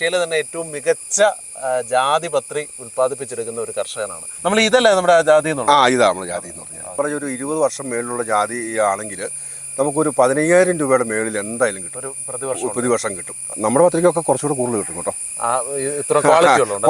ഏഷ്യയിലെ തന്നെ ഏറ്റവും മികച്ച ജാതി പത്രി ഉൽപ്പാദിപ്പിച്ചെടുക്കുന്ന ഒരു കർഷകനാണ്. നമ്മൾ ഇതല്ലേ നമ്മുടെ ജാതി ആ ഇതാ നമ്മൾ ജാതി എന്ന് പറഞ്ഞാൽ. പറഞ്ഞ ഒരു ഇരുപത് വർഷം മേളിലുള്ള ജാതി ആണെങ്കിൽ നമുക്കൊരു പതിനയ്യായിരം രൂപയുടെ മേളിൽ എന്തായാലും കിട്ടും. ഒരു പ്രതിവർഷം പ്രതിവർഷം കിട്ടും. നമ്മുടെ പത്രികയൊക്കെ കുറച്ചുകൂടെ കൂടുതൽ കിട്ടും കേട്ടോ.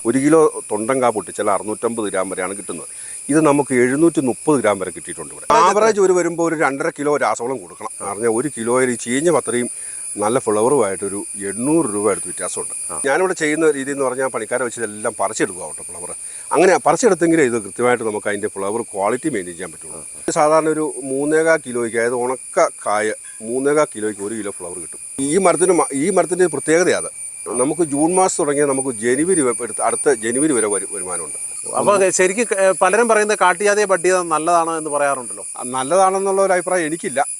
ഒരു കിലോ തൊണ്ടങ്കാ പൊട്ടിച്ചാൽ അറുന്നൂറ്റമ്പത് ഗ്രാം വരെയാണ് കിട്ടുന്നത്. ഇത് നമുക്ക് എഴുന്നൂറ്റി മുപ്പത് ഗ്രാം വരെ കിട്ടിയിട്ടുണ്ട് ഇവിടെ. ആവറേജ് ഒരു വരുമ്പോൾ ഒരു രണ്ടര കിലോ രാസവളം കൊടുക്കണം. പറഞ്ഞാൽ ഒരു കിലോയിൽ ഈ ചീഞ്ഞ പത്രയും നല്ല ഫ്ലവറുമായിട്ടൊരു എണ്ണൂറ് രൂപ അടുത്ത് വ്യത്യാസമുണ്ട്. ഞാനിവിടെ ചെയ്യുന്ന രീതി എന്ന് പറഞ്ഞാൽ പണിക്കാരെ വെച്ച് ഇതെല്ലാം പറിച്ചെടുക്കുക കേട്ടോ ഫ്ലവർ അങ്ങനെ പറിച്ചെടുത്തെങ്കിലേ ഇത് കൃത്യമായിട്ട് നമുക്ക് അതിന്റെ ഫ്ലവർ ക്വാളിറ്റി മെയിന്റെയിൻ ചെയ്യാൻ പറ്റുള്ളൂ. സാധാരണ ഒരു മൂന്നേകാ കിലോയ്ക്ക് അതായത് ഉണക്ക കായ മൂന്നേകാ കിലോയ്ക്ക് ഒരു കിലോ ഫ്ലവർ കിട്ടും. ഈ മരത്തിന് ഈ മരത്തിന്റെ പ്രത്യേകതയാണ് നമുക്ക് ജൂൺ മാസം തുടങ്ങിയാൽ നമുക്ക് ജനുവരി വരെ അടുത്ത ജനുവരി വരെ വരു- വരുമാനമുണ്ട്. അപ്പൊ ശരിക്കും പലരും പറയുന്നത് കാട്ടിയാതെ പട്ടിയത് നല്ലതാണ് എന്ന് പറയാറുണ്ടല്ലോ. നല്ലതാണെന്നുള്ള ഒരു അഭിപ്രായം എനിക്കില്ല.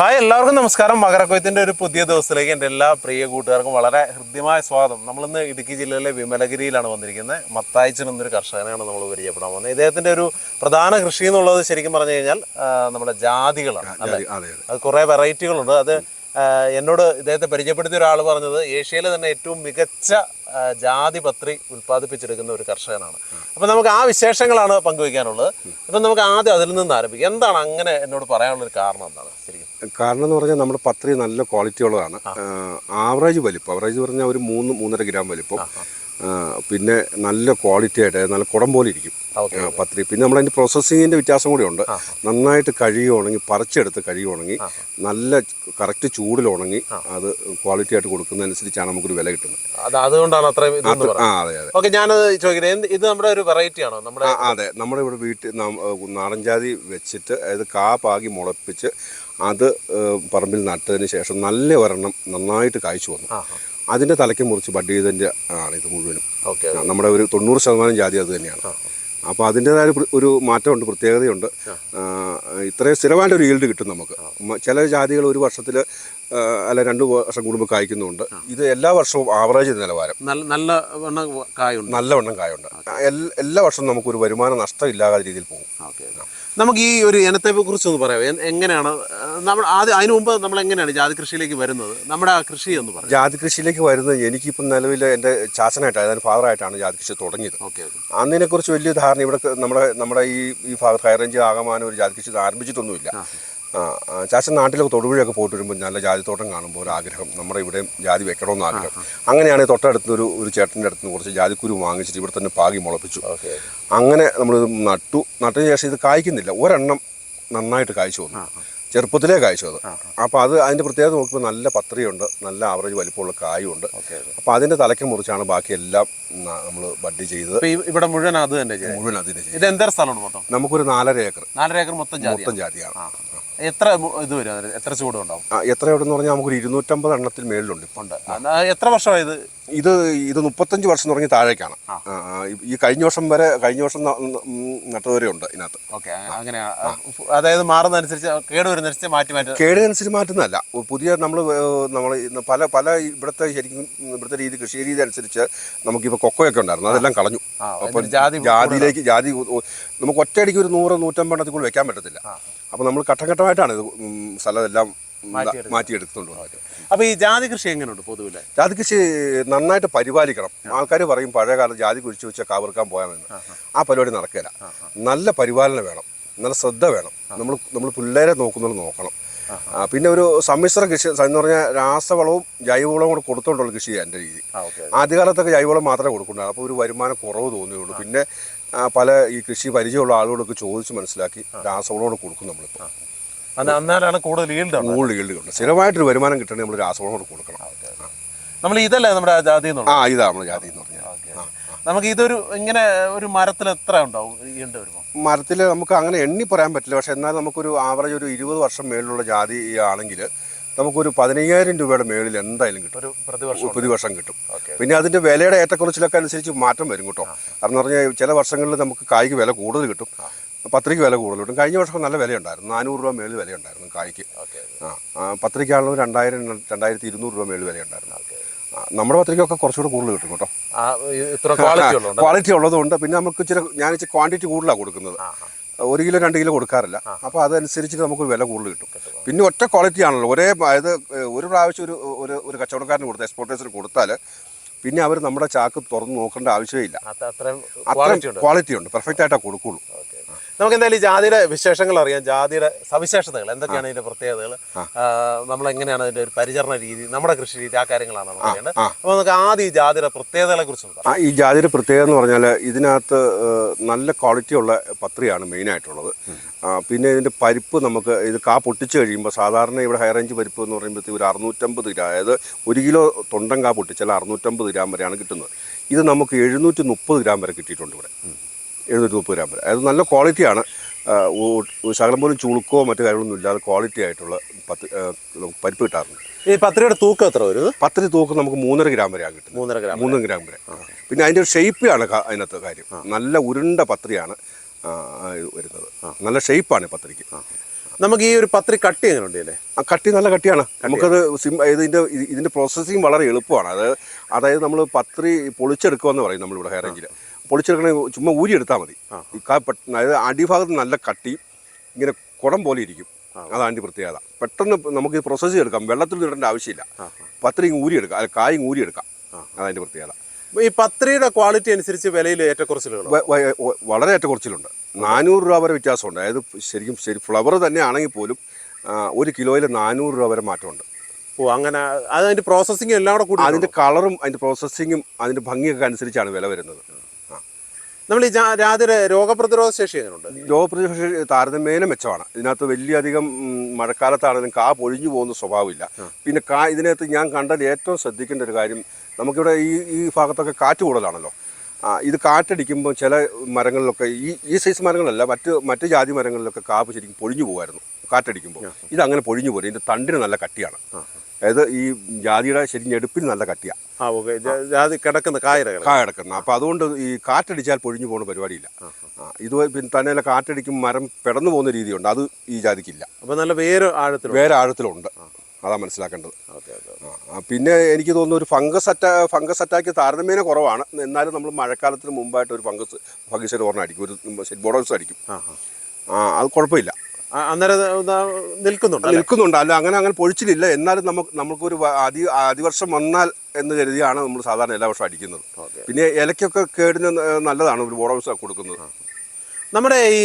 ഹായ് എല്ലാവർക്കും നമസ്കാരം. മകരക്കൊയ്ത്തിന്റെ ഒരു പുതിയ ദിവസത്തിലേക്ക് എന്റെ എല്ലാ പ്രിയ കൂട്ടുകാർക്കും വളരെ ഹൃദ്യമായ സ്വാഗതം. നമ്മളിന്ന് ഇടുക്കി ജില്ലയിലെ വിമലഗിരിയിലാണ് വന്നിരിക്കുന്നത്. മത്തായിച്ചൻ എന്നൊരു കർഷകനാണ് നമ്മൾ പരിചയപ്പെടാൻ പോകുന്നത് ഇദ്ദേഹത്തിന്റെ ഒരു പ്രധാന കൃഷി എന്നുള്ളത് ശരിക്കും പറഞ്ഞു കഴിഞ്ഞാൽ നമ്മുടെ ജാതികളാണ് അതെ കുറേ വെറൈറ്റികളുണ്ട്. അത് എന്നോട് ഇദ്ദേഹത്തെ പരിചയപ്പെടുത്തിയ ഒരാൾ പറഞ്ഞത് ഏഷ്യയിലെ തന്നെ ഏറ്റവും മികച്ച ജാതി പത്രി ഉൽപ്പാദിപ്പിച്ചെടുക്കുന്ന ഒരു കർഷകനാണ്. അപ്പം നമുക്ക് ആ വിശേഷങ്ങളാണ് പങ്കുവയ്ക്കാനുള്ളത് അപ്പം നമുക്ക് ആദ്യം അതിൽ നിന്ന് ആരംഭിക്കാം. എന്താണ് അങ്ങനെ എന്നോട് പറയാനുള്ള ഒരു കാരണം എന്താണ് ശരിക്കും? കാരണം എന്ന് പറഞ്ഞാൽ നമ്മുടെ പത്രി നല്ല ക്വാളിറ്റി ഉള്ളതാണ്. ആവറേജ് വലിപ്പം. ആവറേജ് പറഞ്ഞാൽ ഒരു മൂന്ന് മൂന്നര ഗ്രാം വലിപ്പം. പിന്നെ നല്ല ക്വാളിറ്റി ആയിട്ട് നല്ല കുടം പോലെ ഇരിക്കും. പത്രി പിന്നെ നമ്മളതിന്റെ പ്രോസസ്സിങ്ങിന്റെ വ്യത്യാസം കൂടി ഉണ്ട്. നന്നായിട്ട് കഴുകി ഉണങ്ങി പറിച്ചെടുത്ത് കഴുകി ഉണങ്ങി നല്ല കറക്റ്റ് ചൂടിൽ ഉണങ്ങി അത് ക്വാളിറ്റി ആയിട്ട് കൊടുക്കുന്നതനുസരിച്ചാണ് നമുക്കൊരു വില കിട്ടുന്നത്. അത് അതുകൊണ്ടാണ് അത്രയും അതെ അതെ ഓക്കെ ഞാനത് ചോദിക്കുന്നത് ഇത് നമ്മുടെ ഒരു വെറൈറ്റി ആണോ? നമ്മുടെ അതെ. നമ്മുടെ ഇവിടെ വീട്ടിൽ നാടൻ ജാതി വെച്ചിട്ട് അതായത് കാ പാകി മുളപ്പിച്ച് അത് പറമ്പിൽ നട്ടതിന് ശേഷം നല്ല ഒരെണ്ണം നന്നായിട്ട് കായ്ച്ചു വന്നു. അതിന്റെ അതിന്റെ തലയ്ക്ക് മുറിച്ച് ബഡ് ചെയ്തതിന്റെ ആണ് ഇത് മുഴുവനും. ഓക്കെ നമ്മുടെ ഒരു തൊണ്ണൂറ് ശതമാനം ജാതി അത് തന്നെയാണ്. അപ്പോൾ അതിന്റെതായ ഒരു മാറ്റമുണ്ട് പ്രത്യേകതയുണ്ട്. ഇത്രയും സ്ഥിരമായിട്ട് ഒരു ഈൽഡ് കിട്ടും നമുക്ക്. ചില ജാതികൾ ഒരു വർഷത്തിൽ അല്ല രണ്ട് വർഷം കൂടുമ്പോൾ കായ്ക്കുന്നുണ്ട്. ഇത് എല്ലാ വർഷവും ആവറേജ് നിലവാരം. നല്ല നല്ല വണ്ണം കായുണ്ട്. നല്ലവണ്ണം കായുണ്ട്. എൽ- എല്ലാ വർഷവും നമുക്കൊരു വരുമാന നഷ്ടം ഇല്ലാതെ രീതിയിൽ പോകും. നമുക്ക് ഈ ഒരു ഇനത്തെ കുറിച്ച് ഒന്ന് പറയാം എങ്ങനെയാണ് നമ്മൾ ആദ്യം അതിനു മുമ്പ് നമ്മൾ എങ്ങനെയാണ് ജാതി കൃഷിയിലേക്ക് വരുന്നത്? നമ്മുടെ ആ കൃഷി എന്ന് പറയാം. ജാതി കൃഷിയിലേക്ക് വരുന്നത് എനിക്കിപ്പം നിലവിൽ എന്റെ ചാച്ചനായിട്ട് അതായത് ഫാദറായിട്ടാണ് ജാതി കൃഷി തുടങ്ങിയത്. ഓക്കെ അന്നിനെക്കുറിച്ച് വലിയ ധാരണ ഇവിടെ നമ്മുടെ നമ്മുടെ ഈ ഈ ഫാദർ ഹൈറേഞ്ച് ആകമാനം ഒരു ജാതി കൃഷി ആരംഭിച്ചിട്ടൊന്നുമില്ല. ചാച്ചൻ നാട്ടിലൊക്കെ തൊടുപുഴയൊക്കെ പോയിട്ട് വരുമ്പോൾ നല്ല ജാതിത്തോട്ടം കാണുമ്പോൾ ഒരു ആഗ്രഹം നമ്മുടെ ഇവിടെ ജാതി വെക്കണമെന്ന് ആഗ്രഹം. അങ്ങനെയാണ് തൊട്ടടുത്ത് ഒരു ഒരു ചേട്ടന്റെ അടുത്ത് നിന്ന് കുറച്ച് ജാതിക്കുരു വാങ്ങിച്ചിട്ട് ഇവിടെ തന്നെ പാകി മുളപ്പിച്ചു. അങ്ങനെ നമ്മൾ നട്ടു. നട്ടതിന് ശേഷം ഇത് കായ്ക്കുന്നില്ല. ഒരെണ്ണം നന്നായിട്ട് കായ്ച്ചു വന്നു. ചെറുപ്പത്തിലേ കായ്ച്ചു അത് അപ്പോൾ അത് അതിന്റെ പ്രത്യേകത നോക്കുമ്പോൾ നല്ല പത്രിയുണ്ട്. നല്ല ആവറേജ് വലിപ്പമുള്ള കായുണ്ട്. അപ്പോൾ അതിന്റെ തലയ്ക്ക് മുറിച്ചാണ് ബാക്കി എല്ലാം നമ്മൾ ബഡ് ചെയ്തത്. ഇവിടെ മുഴുവൻ അത് തന്നെ മുഴുവൻ അതിന്റെ ഇത് എന്താ സ്ഥലമാണ് മൊത്തം? നമുക്കൊരു നാലര ഏക്കർ. നാലര ഏക്കർ മൊത്തം മൊത്തം ജാതിയാണ്. എത്ര ഇത് വരും എത്ര ചൂടുണ്ടാവും? എത്ര എവിടെന്ന് പറഞ്ഞാൽ നമുക്കൊരു ഇരുന്നൂറ്റമ്പത് എണ്ണത്തിൽ മേളിലുണ്ട്. ഇപ്പം ഉണ്ട് എത്ര വർഷമായി ഇത് ഇത് മുപ്പത്തഞ്ച് വർഷം തുടങ്ങി താഴേക്കാണ്. ഈ കഴിഞ്ഞ വർഷം വരെ കഴിഞ്ഞ വർഷം നട്ടതുവരെ ഉണ്ട് ഇതിനകത്ത്. ഓക്കെ അങ്ങനെ അതായത് മാറുന്നതനുസരിച്ച് കേട് വരുന്നതനുസരിച്ച് മാറ്റി മാറ്റി കേടിനനുസരിച്ച് മാറ്റുന്നതല്ല. പുതിയ നമ്മൾ നമ്മൾ പല പല ഇവിടുത്തെ ശരിക്കും ഇവിടുത്തെ രീതി കൃഷി രീതി അനുസരിച്ച് നമുക്കിപ്പോൾ കൊക്കോയൊക്കെ ഉണ്ടായിരുന്നു. അതെല്ലാം കളഞ്ഞു. അപ്പോൾ അപ്പം ജാതി ജാതിയിലേക്ക് ജാതി നമുക്ക് ഒറ്റയടിക്ക് ഒരു നൂറ് നൂറ്റമ്പെണ്ണത്തിൽ കൂടി വെക്കാൻ പറ്റത്തില്ല. അപ്പോൾ നമ്മൾ ഘട്ടം ഘട്ടമായിട്ടാണ് ഇത് സ്ഥലമെല്ലാം. മാറ്റിയെടുത്തുകൊണ്ട് പോകുന്നത് അപ്പൊ ഈ ജാതി കൃഷി എങ്ങനെയുണ്ട് പൊതുവിൽ? ജാതി കൃഷി നന്നായിട്ട് പരിപാലിക്കണം. ആൾക്കാർ പറയും പഴയ കാലത്ത് ജാതി കുഴിച്ചു വെച്ചാൽ കാവർക്കാൻ പോയാമെന്ന്. ആ പരിപാടി നടക്കില്ല നല്ല പരിപാലനം വേണം. നല്ല ശ്രദ്ധ വേണം. നമ്മൾ നമ്മൾ പിള്ളേരെ നോക്കുന്നത് നോക്കണം. പിന്നെ ഒരു സമ്മിശ്ര കൃഷി എന്ന് പറഞ്ഞാൽ രാസവളവും ജൈവവളവും കൂടെ കൊടുത്തോണ്ടുള്ള കൃഷി എന്റെ രീതി. ആദ്യകാലത്തൊക്കെ ജൈവവളം മാത്രമേ കൊടുക്കുന്നുള്ളൂ അപ്പോൾ ഒരു വരുമാനം കുറവ് തോന്നിയുള്ളൂ പിന്നെ പല ഈ കൃഷി പരിചയമുള്ള ആളുകളൊക്കെ ചോദിച്ച് മനസ്സിലാക്കി രാസവളം കൂടെ കൊടുക്കും നമ്മളിപ്പോൾ അന്നാലാണ് കൂടുതൽ ഈൽഡ് കൂടുതൽ ഈൽഡ് സ്ഥിരമായിട്ടൊരു വരുമാനം കിട്ടണമെങ്കിൽ നമ്മൾ രാസവളം കൂടെ കൊടുക്കണം. നമ്മൾ ഇതല്ലേ നമ്മുടെ ജാതി ആ ഇതാ നമ്മുടെ ജാതി എന്ന് പറഞ്ഞാൽ നമുക്ക് ഇതൊരു ഇങ്ങനെ ഒരു മരത്തിൽ എത്ര ഉണ്ടാവും ഈൽഡ് വരുമ്പോൾ? മരത്തിൽ നമുക്ക് അങ്ങനെ എണ്ണി പറയാൻ പറ്റില്ല. പക്ഷെ എന്നാൽ നമുക്കൊരു ആവറേജ് ഒരു ഇരുപത് വർഷം മേളിലുള്ള ജാതി ആണെങ്കിൽ നമുക്കൊരു പതിനയ്യായിരം രൂപയുടെ മേളിൽ എന്തായാലും കിട്ടും. ഒരു പ്രതിവർഷം പ്രതിവർഷം കിട്ടും. പിന്നെ അതിന്റെ വിലയുടെ ഏറ്റക്കുറച്ചിലൊക്കെ അനുസരിച്ച് മാറ്റം വരും കേട്ടോ. കാരണം പറഞ്ഞാൽ ചില വർഷങ്ങളിൽ നമുക്ക് കായ്ക്ക് വില കൂടുതൽ കിട്ടും. പത്രിക്ക് വില കൂടുതൽ. കിട്ടും കഴിഞ്ഞ വർഷം നല്ല വിലയുണ്ടായിരുന്നു. നാനൂറ് രൂപ മേളിൽ വിലയുണ്ടായിരുന്നു കായ്ക്ക്. ആ പത്രിക്കാണല്ലോ രണ്ടായിരം രണ്ടായിരത്തി ഇരുന്നൂറ് രൂപ മേളിൽ വിലയുണ്ടായിരുന്നു. നമ്മുടെ പത്രിക്കൊക്കെ കുറച്ചുകൂടെ കൂടുതൽ കിട്ടും കേട്ടോ. ക്വാളിറ്റി ഉള്ളതുകൊണ്ട്. പിന്നെ നമുക്ക് ഇച്ചിരി ഞാൻ ഇച്ചിരി ക്വാണ്ടിറ്റി കൂടുതലാണ് കൊടുക്കുന്നത്. ഒരു കിലോ രണ്ട് കിലോ കൊടുക്കാറില്ല. അപ്പോൾ അതനുസരിച്ച് നമുക്ക് വില കൂടുതൽ കിട്ടും. പിന്നെ ഒറ്റ ക്വാളിറ്റി ആണല്ലോ. ഒരേ അതായത് ഒരു പ്രാവശ്യം ഒരു ഒരു ഒരു കച്ചവടക്കാരന് കൊടുത്ത് എക്സ്പോർട്ടേഴ്സിന് കൊടുത്താൽ പിന്നെ അവർ നമ്മുടെ ചാക്ക് തുറന്ന് നോക്കേണ്ട ആവശ്യമേ ഇല്ല അത് അത്രയും അത്രയും ക്വാളിറ്റി ഉണ്ട്. പെർഫെക്റ്റ് ആയിട്ടാണ് കൊടുക്കുള്ളൂ. നമുക്ക് എന്തായാലും ഈ ജാതിയുടെ വിശേഷങ്ങൾ അറിയാം. ജാതിയുടെ സവിശേഷതകൾ എന്തൊക്കെയാണ് ഇതിന്റെ പ്രത്യേകതകൾ? നമ്മൾ എങ്ങനെയാണ് അതിന്റെ ഒരു പരിചരണ രീതി നമ്മുടെ കൃഷി രീതി ആ കാര്യങ്ങളാണ് നമ്മൾ അറിയേണ്ടത്. അപ്പോൾ നമുക്ക് ആദ്യം ഈ ജാതിയുടെ പ്രത്യേകതകളെ കുറിച്ച് ഈ ജാതിയുടെ പ്രത്യേകത എന്ന് പറഞ്ഞാൽ ഇതിനകത്ത് നല്ല ക്വാളിറ്റി ഉള്ള പത്രിയാണ് മെയിൻ ആയിട്ടുള്ളത്. പിന്നെ ഇതിന്റെ പരിപ്പ് നമുക്ക് ഇത് കാ പൊട്ടിച്ച് കഴിയുമ്പോൾ സാധാരണ ഇവിടെ ഹൈ റേഞ്ച് പരിപ്പ് എന്ന് പറയുമ്പോഴത്തേക്ക് ഒരു അറുന്നൂറ്റമ്പത് ഗ്രാം അതായത് ഒരു കിലോ തൊണ്ടൻ കാ പൊട്ടിച്ചാൽ അറുന്നൂറ്റമ്പത് ഗ്രാം വരെയാണ് കിട്ടുന്നത്. ഇത് നമുക്ക് എഴുന്നൂറ്റി മുപ്പത് ഗ്രാം വരെ കിട്ടിയിട്ടുണ്ട് ഇവിടെ. എഴുന്നൂറ്റി മുപ്പത് ഗ്രാം വരെ അത് നല്ല ക്വാളിറ്റിയാണ് ശകലം പോലും ചുളുക്കോ മറ്റു കാര്യങ്ങളൊന്നും ഇല്ലാതെ ക്വാളിറ്റി ആയിട്ടുള്ള പത്ത് പരിപ്പ് കിട്ടാറുണ്ട്. ഈ പത്രിയുടെ തൂക്കം എത്ര വരും? പത്തിരി തൂക്കം നമുക്ക് മൂന്നര ഗ്രാം വരെയാണ് കിട്ടുന്നത്. മൂന്നര ഗ്രാം മൂന്ന് ഗ്രാം വരെ. പിന്നെ അതിന്റെ ഒരു ഷേപ്പാണ് അതിനകത്ത് കാര്യം. നല്ല ഉരുണ്ട പത്രിയാണ് വരുന്നത്. നല്ല ഷെയ്പ്പാണ് ഈ പത്രിക്ക് നമുക്ക് ഈ ഒരു പത്രി കട്ടി ഉണ്ട് അല്ലേ? ആ കട്ടി നല്ല കട്ടിയാണ്. നമുക്കത് സിം ഇതിന്റെ ഇത് ഇതിന്റെ പ്രോസസ്സിങ് വളരെ എളുപ്പമാണ്. അതായത് അതായത് നമ്മൾ പത്രി പൊളിച്ചെടുക്കുക എന്ന് പറയും നമ്മളിവിടെ ഹെയർ റേഞ്ചിൽ പൊളിച്ചെടുക്കണേ ചുമ്മാ ഊരിയെടുത്താൽ മതി. അതായത് അടിഭാഗത്ത് നല്ല കട്ടി ഇങ്ങനെ കുടം പോലെ ഇരിക്കും. അതാണ് അതിന്റെ പ്രത്യേകത. പെട്ടെന്ന് നമുക്ക് ഇത് പ്രോസസ്സ് ചെയ്തെടുക്കാം. വെള്ളത്തിൽ ഇടേണ്ട ആവശ്യമില്ല. പത്രി ഇങ്ങ് ഊരിയെടുക്കാം. അല്ല കായും ഊരിയെടുക്കാം. അതതിന്റെ പ്രത്യേകത. ഈ പത്രിയുടെ ക്വാളിറ്റി അനുസരിച്ച് വിലയിൽ ഏറ്റക്കുറച്ചിലുകൾ വളരെ ഏറ്റക്കുറച്ചിലുണ്ട്. നാനൂറ് രൂപ വരെ വ്യത്യാസമുണ്ട്. അതായത് ശരിക്കും ശരി ഫ്ലവർ തന്നെ ആണെങ്കിൽ പോലും ഒരു കിലോയിൽ നാനൂറ് രൂപ വരെ മാറ്റമുണ്ട്. ഓ അങ്ങനെ. അത് അതിന്റെ പ്രോസസ്സിങ്ങും എല്ലാം കൂടെ കൂടി അതിന്റെ കളറും അതിന്റെ പ്രോസസ്സിങ്ങും അതിന്റെ ഭംഗിയൊക്കെ അനുസരിച്ചാണ് വില വരുന്നത്. നമ്മൾ ഈ രാത്രി രോഗപ്രതിരോധ ശേഷി എങ്ങനെയുണ്ട് ശേഷി താരതമ്യേന മെച്ചമാണ്. ഇതിനകത്ത് വലിയ അധികം മഴക്കാലത്താണെങ്കിലും കാ പൊഴിഞ്ഞു പോകുന്ന സ്വഭാവമില്ല. പിന്നെ കാ ഇതിനകത്ത് ഞാൻ കണ്ടതിൽ ഏറ്റവും ശ്രദ്ധിക്കേണ്ട ഒരു കാര്യം നമുക്കിവിടെ ഈ ഈ ഭാഗത്തൊക്കെ കാറ്റ് കൂടുതലാണല്ലോ. ഇത് കാറ്റടിക്കുമ്പോൾ ചില മരങ്ങളിലൊക്കെ ഈ ഈ സൈസ് മരങ്ങളല്ല മറ്റ് മറ്റ് ജാതി മരങ്ങളിലൊക്കെ കാപ്പ് ശരിക്കും പൊഴിഞ്ഞു പോകുമായിരുന്നു കാറ്റടിക്കുമ്പോൾ. അങ്ങനെ പൊഴിഞ്ഞു പോരും ഇതിന്റെ തണ്ടിന് നല്ല കട്ടിയാണ്. അതായത് ഈ ജാതിയുടെ ശരിക്കും എടുപ്പിന് നല്ല കട്ടിയാണ് ആ ഓക്കെ. ജാതി കിടക്കുന്ന കായരകൾ കായ കിടക്കുന്ന. അപ്പോൾ അതുകൊണ്ട് ഈ കാറ്റടിച്ചാൽ പൊഴിഞ്ഞു പോകുന്ന പരിപാടിയില്ല. ഇത് പിന്നെ തന്നെ കാറ്റടിക്കും മരം പിടന്നു പോകുന്ന രീതിയുണ്ട്. അത് ഈ ജാതിക്കില്ല. അപ്പോൾ നല്ല വേറെ ആഴത്തിൽ വേറെ ആഴത്തിലുണ്ട്. അതാ മനസ്സിലാക്കേണ്ടത്. പിന്നെ എനിക്ക് തോന്നുന്നു ഒരു ഫംഗസ് അറ്റാ ഫംഗസ് അറ്റാക്ക് താരതമ്യേന കുറവാണ്. എന്നാലും നമ്മൾ മഴക്കാലത്തിന് മുമ്പായിട്ട് ഒരു ഫംഗസ് ഫംഗസ് ഓർണായിരിക്കും അടിക്കും ഒരു ബോഡോസ് അടിക്കും ആ അത് കുഴപ്പമില്ല. അന്നേരം നിൽക്കുന്നുണ്ട് നിൽക്കുന്നുണ്ട്. അല്ല അങ്ങനെ അങ്ങനെ പൊഴിച്ചിലില്ല. എന്നാലും നമുക്ക് നമുക്കൊരു അതി അതിവർഷം വന്നാൽ എന്ന് കരുതിയാണ് നമ്മൾ സാധാരണ എല്ലാ വർഷവും അടിക്കുന്നത്. പിന്നെ ഇലയ്ക്കൊക്കെ കേടിന് നല്ലതാണ് ഒരു ബോഡോസ് കൊടുക്കുന്നത്. നമ്മുടെ ഈ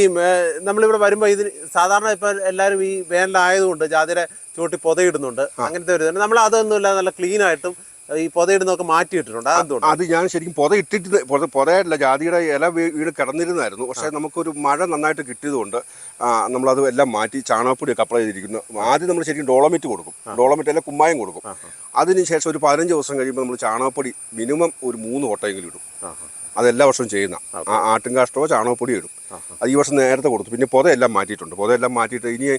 നമ്മളിവിടെ വരുമ്പോൾ ഇതിന് സാധാരണ ഇപ്പോൾ എല്ലാവരും ഈ വേനലായതുകൊണ്ട് ജാതിയുടെ ചൂട്ടി പൊതയിടുന്നുണ്ട്. അങ്ങനത്തെ ഒരു. നമ്മൾ അതൊന്നുമില്ല നല്ല ക്ലീൻ ആയിട്ടും ഈ പൊതയിടുന്നൊക്കെ മാറ്റിയിട്ടിട്ടുണ്ട്. അതെന്തുകൊണ്ട്? അത് ഞാൻ ശരിക്കും പുത ഇട്ടിട്ട് പുത പുതയല്ല ജാതിയുടെ ഇല വീട് കിടന്നിരുന്നായിരുന്നു. പക്ഷേ നമുക്കൊരു മഴ നന്നായിട്ട് കിട്ടിയതുകൊണ്ട് നമ്മളത് എല്ലാം മാറ്റി ചാണകപ്പൊടിയൊക്കെ അപ്ലൈ ചെയ്തിരിക്കുന്നു. ആദ്യം നമ്മൾ ശരിക്കും ഡോളമിറ്റ് കൊടുക്കും. ഡോളമിറ്റ് അല്ല കുമ്മായം കൊടുക്കും. അതിനുശേഷം ഒരു പതിനഞ്ച് ദിവസം കഴിയുമ്പോൾ നമ്മൾ ചാണകപ്പൊടി മിനിമം ഒരു മൂന്ന് ഓട്ടയെങ്കിലും ഇടും. അതെല്ലാ വർഷവും ചെയ്യുന്ന. ആ ആട്ടിൻകാഷ്ടമോ ചാണകപ്പൊടിയോ ഇടും. അത് ഈ വർഷം നേരത്തെ കൊടുത്തു. പിന്നെ പുതയെല്ലാം മാറ്റിയിട്ടുണ്ട്. പുതയെല്ലാം മാറ്റിയിട്ട് ഇനി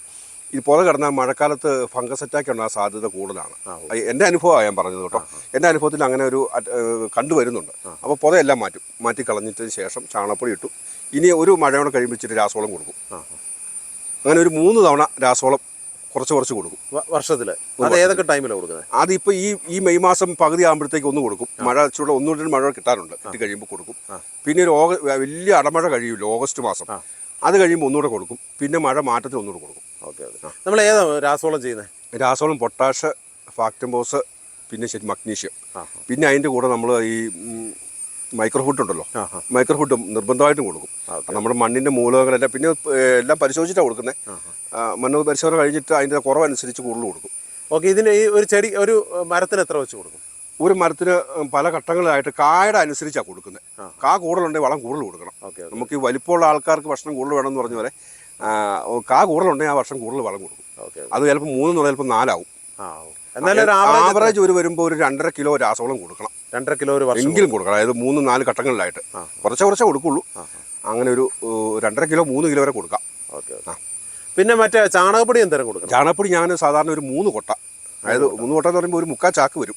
ഈ പുറ കിടന്നാൽ മഴക്കാലത്ത് ഫംഗസ് അറ്റാക്ക് ഉണ്ടാകാൻ സാധ്യത കൂടുതലാണ്. എന്റെ അനുഭവമാണ് ഞാൻ പറഞ്ഞത് കേട്ടോ. എന്റെ അനുഭവത്തിൽ അങ്ങനെ ഒരു കണ്ടുവരുന്നുണ്ട് അപ്പോൾ പുതയെല്ലാം മാറ്റും. മാറ്റി കളഞ്ഞിട്ടതിന് ശേഷം ചാണകപ്പൊടി ഇട്ടു. ഇനി ഒരു മഴയോടെ കഴിയുമ്പോൾ ഇച്ചിരി രാസവളം കൊടുക്കും. അങ്ങനെ ഒരു മൂന്ന് തവണ രാസവളം കുറച്ച് കുറച്ച് കൊടുക്കും. വർഷത്തിൽ വർഷത്തിൽ. അത് ഏതൊക്കെ ടൈമിലാണ് കൊടുക്കുന്നത് അതിപ്പോൾ ഈ ഈ മെയ് മാസം പകുതി ആകുമ്പോഴത്തേക്ക് ഒന്ന് കൊടുക്കും. മഴ ചൂട് രണ്ട് മഴ കിട്ടാറുണ്ട്. കിട്ടി കഴിയുമ്പോൾ കൊടുക്കും. പിന്നെ ഒരു ഓഗ വലിയ അടമഴ കഴിയുമല്ലോ ഓഗസ്റ്റ് മാസം. അത് കഴിയുമ്പോൾ ഒന്നുകൂടെ കൊടുക്കും. പിന്നെ മഴ മാറ്റത്തിൽ ഒന്നുകൂടെ കൊടുക്കും. Okay okay. നമ്മൾ ഏതാ രാസവളം ചെയ്യുന്നത് രാസവളം പൊട്ടാഷ് ഫാക്ടംബോസ് പിന്നെ ശരി മഗ്നീഷ്യം. പിന്നെ അതിന്റെ കൂടെ നമ്മൾ ഈ മൈക്രോഫുഡ് ഉണ്ടല്ലോ. മൈക്രോ ഫുഡും നിർബന്ധമായിട്ടും കൊടുക്കും. നമ്മുടെ മണ്ണിന്റെ മൂലകങ്ങളെല്ലാം പിന്നെ എല്ലാം പരിശോധിച്ചിട്ടാണ് കൊടുക്കുന്നത് മണ്ണ് പരിശോധന കഴിഞ്ഞിട്ട് അതിന്റെ കുറവനുസരിച്ച് കൂടുതൽ കൊടുക്കും. ഓക്കെ ഇതിന് ഈ ഒരു ചെടി ഒരു മരത്തിന് എത്ര വെച്ച് കൊടുക്കും? ഒരു മരത്തിന് പല ഘട്ടങ്ങളിലായിട്ട് കായുടെ അനുസരിച്ചാണ് കൊടുക്കുന്നത് കാ കൂടുതലുണ്ടെങ്കിൽ വളം കൂടുതൽ കൊടുക്കണം. ഓക്കെ. നമുക്ക് ഈ വലിപ്പമുള്ള ആൾക്കാർക്ക് ഭക്ഷണം കൂടുതൽ വേണമെന്ന് പറഞ്ഞ പോലെ കാ കൂടുതലുണ്ടെങ്കിൽ ആ വർഷം കൂടുതൽ വളം കൊടുക്കും ഓക്കെ. അത് ചിലപ്പോൾ മൂന്ന് ചിലപ്പോൾ നാലാവും. എന്നാലും ആവറേജ് ഒരു വരുമ്പോൾ ഒരു രണ്ടര കിലോ രാസവളം കൊടുക്കണം. രണ്ടര കിലോ ഒരു വർഷം എങ്കിലും കൊടുക്കണം. അതായത് മൂന്ന് നാല് ഘട്ടങ്ങളിലായിട്ട്. കുറച്ച് കുറച്ചേ കൊടുക്കുള്ളൂ. അങ്ങനെ ഒരു രണ്ടര കിലോ മൂന്ന് കിലോ വരെ കൊടുക്കാം. ഓക്കെ പിന്നെ മറ്റേ ചാണകപ്പൊടി എന്തേരം കൊടുക്കണം? ചാണകപ്പൊടി ഞാൻ സാധാരണ ഒരു മൂന്ന് കൊട്ട. അതായത് മൂന്ന് കൊട്ട. എന്ന് പറയുമ്പോൾ ഒരു മുക്കാൽ ചാക്ക് വരും.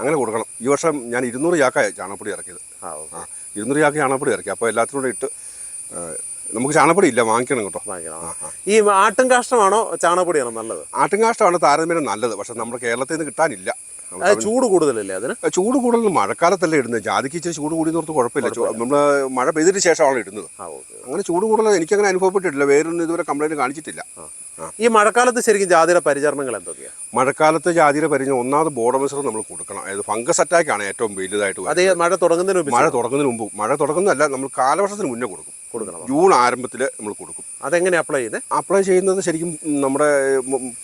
അങ്ങനെ കൊടുക്കണം. ഈ വർഷം ഞാൻ ഇരുന്നൂറ് ചാക്കായി ചാണകപ്പൊടി ഇറക്കിയത്. ഇരുന്നൂറ് ചാക്ക് ചാണകപ്പൊടി ഇറക്കി. അപ്പോൾ എല്ലാത്തിനും കൂടെ ഇട്ട് നമുക്ക് ചാണകപ്പൊടി ഇല്ല വാങ്ങിക്കണം കേട്ടോ. വാങ്ങിക്കണം. ഈ ആട്ടും കാഷ്ടമാണോ ചാണകപ്പൊടിയാണോ നല്ലത്? ആട്ടും കാഷ്ടമാണ് താരതമ്യം നല്ലത് പക്ഷെ നമ്മുടെ കേരളത്തിൽ നിന്ന് കിട്ടാനില്ല ചൂട് കൂടുതലല്ലേ അതിന്? ചൂട് കൂടുതൽ മഴക്കാലത്തല്ലേ ഇടുന്നത്. ജാതിക്ക് ഇച്ചിരി ചൂട് കൂടി നിർത്തു കുഴപ്പമില്ല. നമ്മൾ മഴ പെയ്തിട്ട് ശേഷമാണ് ഇടുന്നത്. അങ്ങനെ ചൂട് കൂടുതൽ എനിക്കങ്ങനെ അനുഭവപ്പെട്ടിട്ടില്ല. വേറൊന്നും ഇതുവരെ കംപ്ലൈന്റ് കാണിച്ചിട്ടില്ല. ഈ മഴക്കാലത്ത് ശരിക്കും ജാതിയുടെ പരിചരണങ്ങൾ എന്തൊക്കെയാണ് മഴക്കാലത്ത് ജാതിയുടെ പരിചരണം ഒന്നാമത് ബോർഡമിശ്രം നമ്മൾ കൊടുക്കണം. അതായത് ഫംഗസ് അറ്റാക്കാണ് ഏറ്റവും വലുതായിട്ട്. അത് മഴ തുടങ്ങുന്നതിന് മുമ്പ് മഴ തുടങ്ങുന്നതിന് മുമ്പ്. മഴ തുടങ്ങുന്നതല്ല നമ്മൾ കാലവർഷത്തിന് മുന്നേ കൊടുക്കും. കൊടുക്കണം. ജൂൺ ആരംഭത്തിൽ നമ്മൾ കൊടുക്കും. അതെങ്ങനെ അപ്ലൈ ചെയ്യുന്നത് അപ്ലൈ ചെയ്യുന്നത് ശരിക്കും നമ്മുടെ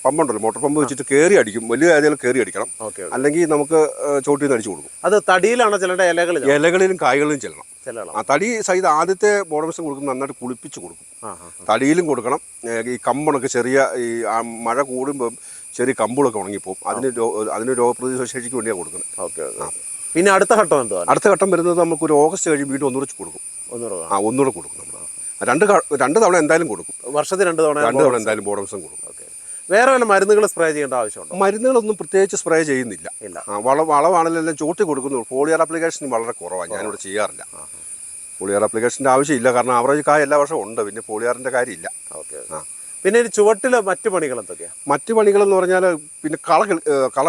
പമ്പുണ്ടല്ലോ മോട്ടോർ പമ്പ് വെച്ചിട്ട് കയറി അടിക്കും. വലിയ കാര്യങ്ങൾ കയറി അടിക്കണം. ഓക്കെ അല്ലെങ്കിൽ നമുക്ക് ചോട്ടിൽ നിന്ന് അടിച്ചു കൊടുക്കും. അത് തടിയിലാണോ ചിലരുടെ ഇലകളിൽ ഇലകളിലും കായകളിലും ചെല്ലണം. ചില ആ തടി സഹിത ആദ്യത്തെ ബോർഡമിശ്രം കൊടുക്കുമ്പോൾ നന്നായിട്ട് കുളിപ്പിച്ച് കൊടുക്കും. തടിയിലും കൊടുക്കണം. ഈ കമ്പണൊക്കെ ചെറിയ ഈ മഴ കൂടുമ്പം ചെറിയ കമ്പുകളൊക്കെ ഉണങ്ങിപ്പോവും. അതിന് അതിന് രോഗപ്രതിരോധ ശേഷിക്ക് വേണ്ടിയാണ് കൊടുക്കുന്നത്. ഓക്കെ ഓക്കെ പിന്നെ അടുത്ത ഘട്ടം എന്തുവാ അടുത്ത ഘട്ടം വരുന്നത് നമുക്ക് ഒരു ഓഗസ്റ്റ് കഴിയുമ്പോൾ വീണ്ടും ഒന്നുറച്ച് കൊടുക്കും. ഒന്നുകൂടെ ആ ഒന്നുകൂടെ കൊടുക്കും നമ്മൾ രണ്ട് രണ്ട് തവണ എന്തായാലും കൊടുക്കും. വർഷത്തിൽ രണ്ട് തവണ രണ്ട് തവണ എന്തായാലും ബോഡംസും കൊടുക്കും. ഓക്കെ. വേറെ വല്ല മരുന്നുകൾ സ്പ്രേ ചെയ്യേണ്ട ആവശ്യമുണ്ടോ? മരുന്നുകളൊന്നും പ്രത്യേകിച്ച് സ്പ്രേ ചെയ്യുന്നില്ല. ഇല്ല. വള വളമാണെല്ലാം ചോട്ടി കൊടുക്കുന്നു. പോളിയർ ആപ്ലിക്കേഷൻ വളരെ കുറവാണ് ഞാനിവിടെ ചെയ്യാറില്ല. പോളിയർ ആപ്ലിക്കേഷന്റെ ആവശ്യമില്ല. കാരണം ആവറേജ് കായ എല്ലാ വർഷവും ഉണ്ട്. പിന്നെ പോളിയാറിന്റെ കാര്യമില്ല. ഓക്കെ. ആ. പിന്നെ ഒരു ചുവട്ടിൽ മറ്റു പണികൾ എന്തൊക്കെയാണ് മറ്റു പണികളെന്ന് പറഞ്ഞാൽ പിന്നെ കള കിള-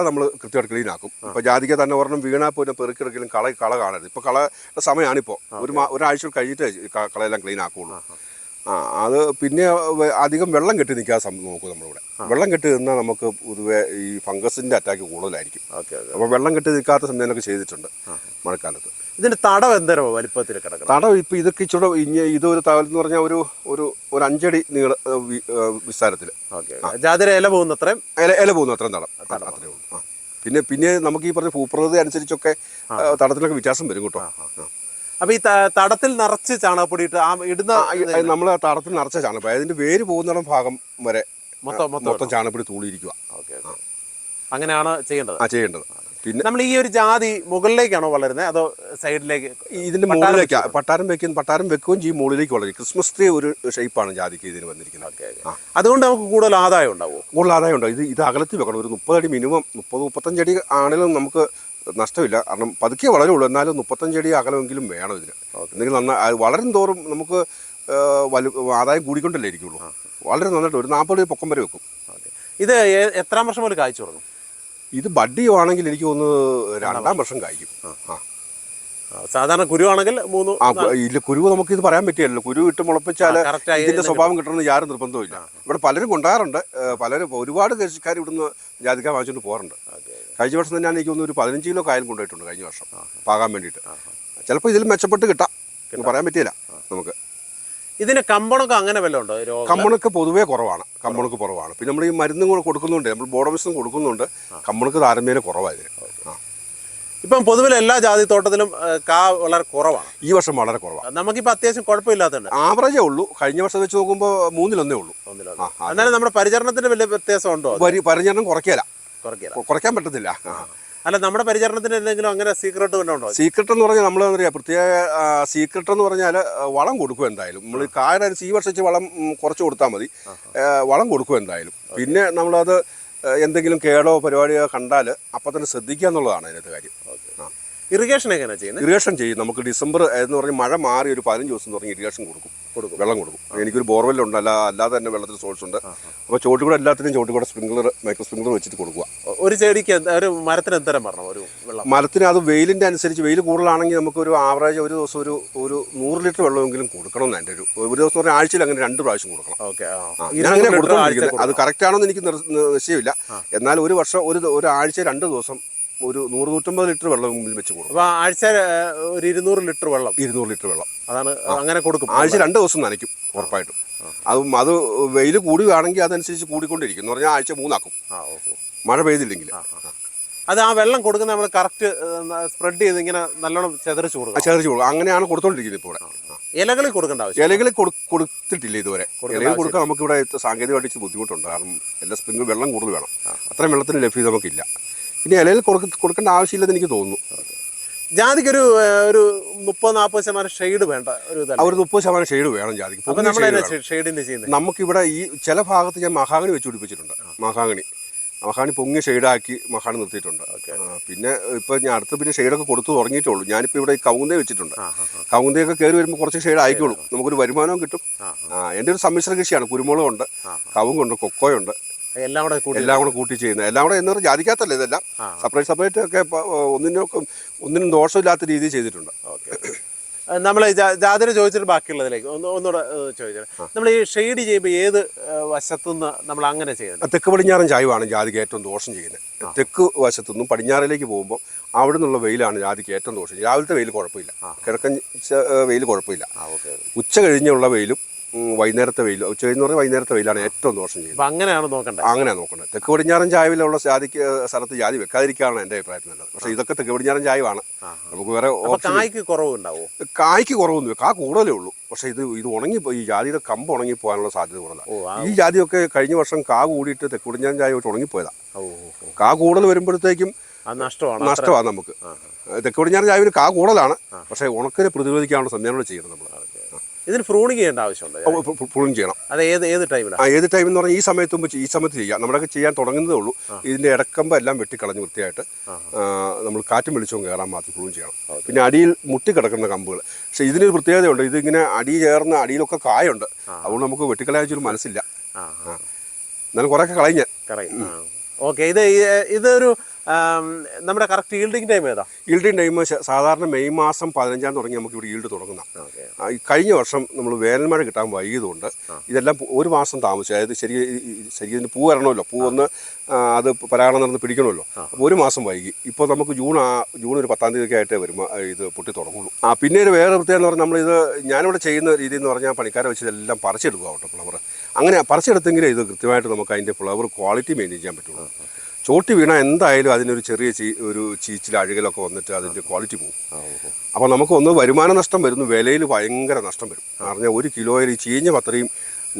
നമ്മൾ കൃത്യമായിട്ട് ക്ലീൻ ആക്കും ഇപ്പൊ ജാതിക്ക തന്നെ ഒരെണ്ണം വീണാൽ പോലും പെറുക്കിടക്കലും കള കള കാണരുത്. ഇപ്പൊ കളയുടെ സമയമാണിപ്പോൾ ഒരു ഒരാഴ്ച കഴിഞ്ഞിട്ട് കളയെല്ലാം ക്ലീൻ ആക്കുള്ളൂ ആ. അത് പിന്നെ അധികം വെള്ളം കെട്ടി നിൽക്കാൻ സമയം നോക്കും നമ്മളിവിടെ. വെള്ളം കെട്ടി നിന്നാൽ നമുക്ക് പൊതുവെ ഈ ഫംഗസിന്റെ അറ്റാക്ക് കൂടുതലായിരിക്കും. അപ്പോൾ വെള്ളം കെട്ടി നിൽക്കാത്ത സമയം ചെയ്തിട്ടുണ്ട് മഴക്കാലത്ത്. ഇതിന്റെ തടവ് എന്തരോ വലിപ്പത്തിൽ കിടക്കണം? തടവ് ഇപ്പൊ ഇതൊക്കെ ഇച്ചിരി ഇതൊരു തവൽ എന്ന് പറഞ്ഞാൽ ഒരു ഒരു ഒരു അഞ്ചടി നീള വിസ്താരത്തിൽ ജാതിര ഇല പോകുന്ന അത്രയും ഇല ഇല പോകുന്ന അത്രയും തടം. അത്രേ ഉള്ളൂ. പിന്നെ പിന്നെ നമുക്ക് ഈ പറഞ്ഞ ഭൂപ്രകൃതി അനുസരിച്ചൊക്കെ തടത്തിലൊക്കെ വ്യത്യാസം വരും കേട്ടോ. അപ്പൊ ഈ തടത്തിൽ നിറച്ച് ചാണകപ്പൊടി ഇട്ട് ആ ഇടുന്ന നമ്മൾ തടത്തിൽ നിറച്ച ചാണകപ്പൊടി അതിന്റെ വേര് പോകുന്നിടം ഭാഗം വരെ മൊത്തം മൊത്തം ചാണകപ്പൊടി തൂളിയിരിക്കുക അങ്ങനെയാണ് ചെയ്യേണ്ടത്. ആ ചെയ്യേണ്ടത്. പിന്നെ നമ്മൾ ഈ ഒരു ജാതി മുകളിലേക്കാണോ വളരുന്നത്? അതോ സൈഡിലേക്ക്? ഇതിന് മുകളിലേക്ക് പട്ടാരം വെക്കും പട്ടാരം വെക്കുകയും ചെയ്യും മുകളിലേക്ക് വളരും. ക്രിസ്മസ് ട്രീ ഒരു ഷേപ്പാണ് ജാതിക്ക് ഇതിന് വന്നിരിക്കുന്നത്. അതുകൊണ്ട് നമുക്ക് കൂടുതൽ ആദായം ഉണ്ടാവും? കൂടുതൽ ആദായം ഉണ്ടാവും. ഇത് ഇത് അകലത്തിൽ വെക്കണം. ഒരു മുപ്പതടി മിനിമം മുപ്പത് മുപ്പത്തഞ്ചടി ആണെങ്കിലും നമുക്ക് നഷ്ടമില്ല. കാരണം പതുക്കെ വളരുള്ളൂ. എന്നാലും മുപ്പത്തഞ്ചടി അകലമെങ്കിലും വേണം ഇതിന്. എന്തെങ്കിലും നന്നായി വളരും തോറും നമുക്ക് വലു ആദായം കൂടിക്കൊണ്ടല്ലേ ഇരിക്കുള്ളൂ. വളരെ നന്നായിട്ട് ഒരു നാൽപ്പത് പൊക്കം വരെ വെക്കും. ഇത് എത്രാം വർഷം പോലെ കായ്ച്ചു തുടങ്ങും? ഇത് ബഡ്ഡിയുവാണെങ്കിൽ എനിക്ക് ഒന്ന് രണ്ടാം വർഷം കായ്ക്കും ആ. സാധാരണ കുരുവാണെങ്കിൽ മൂന്ന് ആ ഇല്ല കുരുവ് നമുക്ക് ഇത് പറയാൻ പറ്റിയല്ലോ കുരു ഇട്ട് മുളപ്പിച്ചാൽ ഇതിന്റെ സ്വഭാവം കിട്ടണമെന്ന് യാതൊരു നിർബന്ധമില്ല ഇവിടെ പലരും കൊണ്ടാറുണ്ട്. പലരും ഒരുപാട് കൃഷിക്കാർ ഇവിടുന്ന് ജാതിക്ക വാങ്ങിച്ചുകൊണ്ട് പോകാറുണ്ട്. കഴിഞ്ഞ വർഷം തന്നെയാണ് എനിക്ക് തോന്നുന്നു ഒരു പതിനഞ്ച് കിലോ കായൽ കൊണ്ടുപോയിട്ടുണ്ട് കഴിഞ്ഞ വർഷം. പാകാൻ വേണ്ടിയിട്ട്. ചിലപ്പോൾ ഇതിൽ മെച്ചപ്പെട്ട് കിട്ടാം. പറയാൻ പറ്റിയില്ല നമുക്ക്. ഇതിന് കമ്പണൊക്കെ അങ്ങനെ വല്ലതും ഉണ്ടോ രോഗം? കമ്മണക്ക് പൊതുവേ കുറവാണ്. കമ്പണക്ക് കുറവാണ്. പിന്നെ നമ്മൾ ഈ മരുന്നും കൂടെ കൊടുക്കുന്നുണ്ട്. നമ്മൾ ബോഡമിസും കൊടുക്കുന്നുണ്ട്. കമ്പണക്ക് താരതമ്യേന കുറവാണ് ഇതിന്. ഇപ്പം പൊതുവിൽ എല്ലാ ജാതി തോട്ടത്തിലും കാ വളരെ കുറവാണ്. ഈ വർഷം വളരെ കുറവാണ് നമുക്കിപ്പോൾ അത്യാവശ്യം കുഴപ്പമില്ലാത്തതുണ്ട്. ആവറേജേ ഉള്ളൂ. കഴിഞ്ഞ വർഷം വെച്ച് നോക്കുമ്പോൾ മൂന്നിലൊന്നേ ഉള്ളൂ. എന്നാലും നമ്മുടെ പരിചരണത്തിന് വലിയ വ്യത്യാസം ഉണ്ടോ പരി പരിചരണം കുറയ്ക്കല. കുറയ്ക്കാൻ പറ്റത്തില്ല. അല്ല നമ്മുടെ പരിചരണത്തിന് എന്തെങ്കിലും അങ്ങനെ സീക്രട്ട് വല്ലതും ഉണ്ടോ? സീക്രട്ട് എന്ന് പറഞ്ഞാൽ നമ്മൾ എന്താ പ്രത്യേക സീക്രട്ട് എന്ന് പറഞ്ഞാൽ വളം കൊടുക്കും എന്തായാലും. നമ്മൾ കായനനുസരിച്ച് ഈ വർഷിച്ച് വളം കുറച്ച് കൊടുത്താൽ മതി. വളം കൊടുക്കും എന്തായാലും. പിന്നെ നമ്മളത് എന്തെങ്കിലും കേടോ പരിപാടിയോ കണ്ടാൽ അപ്പം തന്നെ ശ്രദ്ധിക്കുക എന്നുള്ളതാണ് അതിനകത്ത് കാര്യം. ഇറിഗേഷൻ എങ്ങനെയാണ് ചെയ്യുന്നത്? ഇറിഗേഷൻ ചെയ്യും. നമുക്ക് ഡിസംബർ എന്ന് പറഞ്ഞ് മഴ മാറി ഒരു പതിനഞ്ച് ദിവസം തുടങ്ങി ഇറിഗേഷൻ കൊടുക്കും. കൊടുക്കും. വെള്ളം കൊടുക്കും. എനിക്കൊരു ബോർവെല്ലുണ്ട്. അല്ല അല്ലാതെ തന്നെ വെള്ളത്തിന് സോഴ്സ് ഉണ്ട്. അപ്പോൾ ചോട്ടുകൂടെ എല്ലാത്തിനും ചോട്ടുകൂടെ സ്പ്രിംഗ്ലർ മൈക്രോ സ്പ്രിംഗ്ലർ വെച്ചിട്ട് കൊടുക്കുക. ഒരു ചെടിക്ക് ഒരു മരത്തിന് എന്തരം പറഞ്ഞു ഒരു വെള്ളം? മരത്തിന് അത് വെയിലിന്റെ അനുസരിച്ച് വെയിൽ കൂടുതലാണെങ്കിൽ നമുക്ക് ഒരു ആവറേജ് ഒരു ദിവസം ഒരു ഒരു നൂറ് ലിറ്റർ വെള്ളമെങ്കിലും കൊടുക്കണം എന്ന് എന്റെ ഒരു ഒരു ദിവസം പറഞ്ഞാൽ ആഴ്ചയിൽ അങ്ങനെ രണ്ട് പ്രാവശ്യം കൊടുക്കണം. ഓക്കെ ഞാൻ അങ്ങനെ കൊടുത്തോണ്ടിരിക്കുന്നത് അത് കറക്റ്റ് ആണോ എന്ന് എനിക്ക് നിശ്ചയമില്ല. എന്നാൽ ഒരു വർഷം ഒരു ഒരാഴ്ച ഒരു ആഴ്ച രണ്ട് ദിവസം ഒരു നൂറ് നൂറ്റമ്പത് ലിറ്റർ വെള്ളം മുമ്പിൽ വെച്ച് കൊടുക്കും. അപ്പൊ ആഴ്ച ഒരു ഇരുന്നൂറ് ലിറ്റർ വെള്ളം. ഇരുന്നൂറ് ലിറ്റർ വെള്ളം. അതാണ് അങ്ങനെ കൊടുക്കും. ആഴ്ച രണ്ട് ദിവസം നനയ്ക്കും ഉറപ്പായിട്ടും. അതും അത് വെയിൽ കൂടുകയാണെങ്കിൽ അതനുസരിച്ച് കൂടിക്കൊണ്ടിരിക്കും. എന്ന് പറഞ്ഞാൽ ആഴ്ച മൂന്നാക്കും. മഴ പെയ്തില്ലെങ്കിൽ. അത് ആ വെള്ളം കൊടുക്കുന്ന നമ്മൾ കറക്റ്റ് സ്പ്രെഡ് ചെയ്ത് ഇങ്ങനെ നല്ലോണം ചെതറിച്ച് കൊടുക്കും. ചെതറിച്ച് കൊടുക്കും. അങ്ങനെയാണ് കൊടുത്തോണ്ടിരിക്കുന്നത് ഇപ്പോൾ. ഇലകളിൽ കൊടുക്കേണ്ട ആവശ്യം ഇലകളിൽ കൊടു- കൊടുത്തിട്ടില്ല ഇതുവരെ. ഇലകൾ കൊടുക്കാൻ നമുക്ക് ഇവിടെ സാങ്കേതികമായിട്ട് ബുദ്ധിമുട്ടുണ്ട്. കാരണം എല്ലാ സ്പ്രിങ്ങും വെള്ളം കൂടുതൽ വേണം. അത്രയും വെള്ളത്തിന് ലഭ്യത നമുക്കില്ല. പിന്നെ ഇലയിൽ കൊടുക്ക കൊടുക്കേണ്ട ആവശ്യമില്ലെന്ന് എനിക്ക് തോന്നുന്നു. ജാതിക്ക് ഒരു ഒരു മുപ്പത് നാൽപ്പത് ശതമാനം ഷെയ്ഡ് വേണ്ട ഒരു ഒരു മുപ്പത് ശതമാനം ഷെയ്ഡ് വേണം ജാതിക്ക്. ഷെയ്ഡിന്റെ ചെയ്യുന്നത് നമുക്കിവിടെ ഈ ചില ഭാഗത്ത് ഞാൻ മഹാഗണി വെച്ച് പിടിപ്പിച്ചിട്ടുണ്ട്. മഹാഗണി. മഹാഗണി പൊങ്ങി ഷെയ്ഡാക്കി മഹാഗണി നിർത്തിയിട്ടുണ്ട്. പിന്നെ ഇപ്പൊ ഞാൻ അടുത്ത് പിന്നെ ഷെയ്ഡൊക്കെ കൊടുത്തു തുടങ്ങിയിട്ടുള്ളൂ. ഞാനിപ്പോ ഇവിടെ ഈ കൗന്തേ വെച്ചിട്ടുണ്ട്. കൗന്തയൊക്കെ കയറി വരുമ്പോൾ കുറച്ച് ഷെയ്ഡ് ആയിക്കോളും. നമുക്കൊരു വരുമാനവും കിട്ടും. ആ, എന്റെ ഒരു സമ്മിശ്ര കൃഷിയാണ്. കുരുമുളകുണ്ട് കവുങ്ങുണ്ട് കൊക്കോയുണ്ട് എല്ലാം കൂടെ കൂട്ടി എല്ലാം കൂടെ കൂട്ടി ചെയ്യുന്നത്. എല്ലാം കൂടെ എന്ന് പറഞ്ഞാൽ ജാതിക്കകത്തല്ല ഇതെല്ലാം. സെപ്പറേറ്റ് സെപ്പറേറ്റ് ഒക്കെ ഒന്നിനൊക്കെ ഒന്നിനും ഒന്നിനും ദോഷമില്ലാത്ത രീതിയിൽ ചെയ്തിട്ടുണ്ട്. ഓക്കെ നമ്മൾ ജാതിരെ ചോദിച്ചിട്ട് ബാക്കിയുള്ളതിലേക്ക് ഒന്ന് ഒന്നുകൂടെ ചോദിച്ചത് നമ്മൾ ഈ ഷെയ്ഡ് ചെയ്യുമ്പോൾ ഏത് വശത്തുനിന്ന് നമ്മൾ അങ്ങനെ ചെയ്യുന്നത്? തെക്ക് പടിഞ്ഞാറൻ ചായവാണ് ജാതിക്ക് ഏറ്റവും ദോഷം ചെയ്യുന്നത്. തെക്ക് വശത്തുനിന്നും പടിഞ്ഞാറിലേക്ക് പോകുമ്പോൾ അവിടെ നിന്നുള്ള വെയിലാണ് ജാതിക്ക് ഏറ്റവും ദോഷം. രാവിലത്തെ വെയിൽ കുഴപ്പമില്ല. കിഴക്കൻ വെയിൽ കുഴപ്പമില്ല. ഉച്ച കഴിഞ്ഞുള്ള വെയിലും വൈകുന്നേരത്തെ വെയിൽ ഉച്ച കഴിഞ്ഞ് പറഞ്ഞാൽ വൈകുന്നേരത്തെ വെയിലാണ് ഏറ്റവും ദോഷം ചെയ്യുന്നത്. അങ്ങനെയാണ് നോക്കേണ്ടത് അങ്ങനെ നോക്കേണ്ടത് തെക്ക് പടിഞ്ഞാറൻ ചായവിലുള്ള ജാതിക്ക് സ്ഥലത്ത് ജാതി വെക്കാതിരിക്കാനാണ് എന്റെ അഭിപ്രായത്തിൽ നല്ലത്. പക്ഷേ ഇതൊക്കെ തെക്ക് പടിഞ്ഞാറൻ ചായവാണ്. നമുക്ക് വേറെ കായ്ക്ക് കുറവുണ്ടാവോ? കായ്ക്ക് കുറവൊന്നും കാ കൂടുതലേ ഉള്ളൂ. പക്ഷേ ഇത് ഇത് ഉണങ്ങി ഈ ജാതിയുടെ കമ്പ് ഉണങ്ങി പോകാനുള്ള സാധ്യത കൂടുതലാണ് ഈ ജാതിയൊക്കെ കഴിഞ്ഞ വർഷം കാ കൂടിയിട്ട് തെക്ക് പടിഞ്ഞാറൻ ചായ വെച്ച് ഉണങ്ങിപ്പോയതാ ഓ ഓ, ഓ. കാ കൂടുതൽ വരുമ്പോഴത്തേക്കും നഷ്ടമാണ്. നഷ്ടമാണ് നമുക്ക്. തെക്ക് പടിഞ്ഞാറൻ ചായവിൽ കാ കൂടുതലാണ്. പക്ഷേ ഉണക്കിനെ പ്രതിരോധിക്കാനുള്ള സംവിധാനങ്ങൾ ചെയ്യണം നമ്മൾ ഇതിന് പ്രൂണിങ് ചെയ്യേണ്ട ആവശ്യമുണ്ട്? ഫ്രൂണിങ് ചെയ്യണം. അത് ഏത് ഏത് ടൈമിലാണ് ആ ഏത് ടൈം എന്ന് പറഞ്ഞാൽ ഈ സമയത്ത് മുമ്പ് ഈ സമയത്ത് ചെയ്യാം. നമ്മളൊക്കെ ചെയ്യാൻ തുടങ്ങുന്നതേ ഉള്ളൂ. ഇതിന്റെ ഇടക്കമ്പ എല്ലാം വെട്ടിക്കളഞ്ഞ് വൃത്തിയായിട്ട് നമ്മൾ കാറ്റും വെളിച്ചവും കയറാൻ മാത്രം ഫ്രൂൺ ചെയ്യണം. പിന്നെ അടിയിൽ മുട്ടി കിടക്കുന്ന കമ്പുകൾ. പക്ഷേ ഇതിനൊരു പ്രത്യേകതയുണ്ട്. ഇതിങ്ങനെ അടി ചേർന്ന അടിയിലൊക്കെ കായുണ്ട്. അതുകൊണ്ട് നമുക്ക് വെട്ടിക്കളയാച്ചൊരു മനസ്സില്ല. എന്നാലും കുറേയൊക്കെ കളഞ്ഞ് കറക്റ്റ് ഓക്കെ. ഇത് ഇതൊരു നമ്മുടെ കറക്റ്റ് ഈൽഡിങ് ടൈം ഏതാ? ഈൽഡിങ് ടൈം സാധാരണ മെയ് മാസം പതിനഞ്ചാം തുടങ്ങി നമുക്ക് ഇവിടെ ഈൽഡ് തുടങ്ങുന്ന. കഴിഞ്ഞ വർഷം നമ്മൾ വേനൽമഴ കിട്ടാൻ വൈകിയതുകൊണ്ട് ഇതെല്ലാം ഒരു മാസം താമസിച്ചു. അതായത് ശരി ശരി ഇതിന് പൂ വരണമല്ലോ. പൂ വന്ന് അത് പരാഗണം നടന്ന് പിടിക്കണമല്ലോ. അപ്പോൾ ഒരു മാസം വൈകി. ഇപ്പോൾ നമുക്ക് ജൂൺ ആ ജൂൺ ഒരു പത്താം തീയതി ഒക്കെ ആയിട്ടേ വരും ഇത് പൊട്ടി തുടങ്ങുള്ളൂ. ആ പിന്നെ ഒരു വേറെ പ്രത്യേകത എന്ന് പറഞ്ഞാൽ നമ്മളിത് ഞാനിവിടെ ചെയ്യുന്ന രീതി എന്ന് പറഞ്ഞാൽ പണിക്കാരെ വെച്ച് ഇതെല്ലാം പറിച്ചെടുക്കുക കേട്ടോ ഫ്ലവർ അങ്ങനെ പറിച്ചെടുത്തെങ്കിലേ ഇത് കൃത്യമായിട്ട് നമുക്ക് അതിന്റെ ഫ്ലവർ ക്വാളിറ്റി മെയിന്റെയിൻ ചെയ്യാൻ പറ്റുള്ളൂ. ചോട്ടി വീണാൽ എന്തായാലും അതിനൊരു ചെറിയ ചീ ഒരു ചീച്ചിൽ അഴുകലൊക്കെ വന്നിട്ട് അതിന്റെ ക്വാളിറ്റി പോകും അപ്പോൾ നമുക്ക് ഒന്ന് വരുമാന നഷ്ടം വരുന്നു വിലയിൽ ഭയങ്കര നഷ്ടം വരും. പറഞ്ഞാൽ ഒരു കിലോയിൽ ഈ ചീഞ്ഞ പത്രയും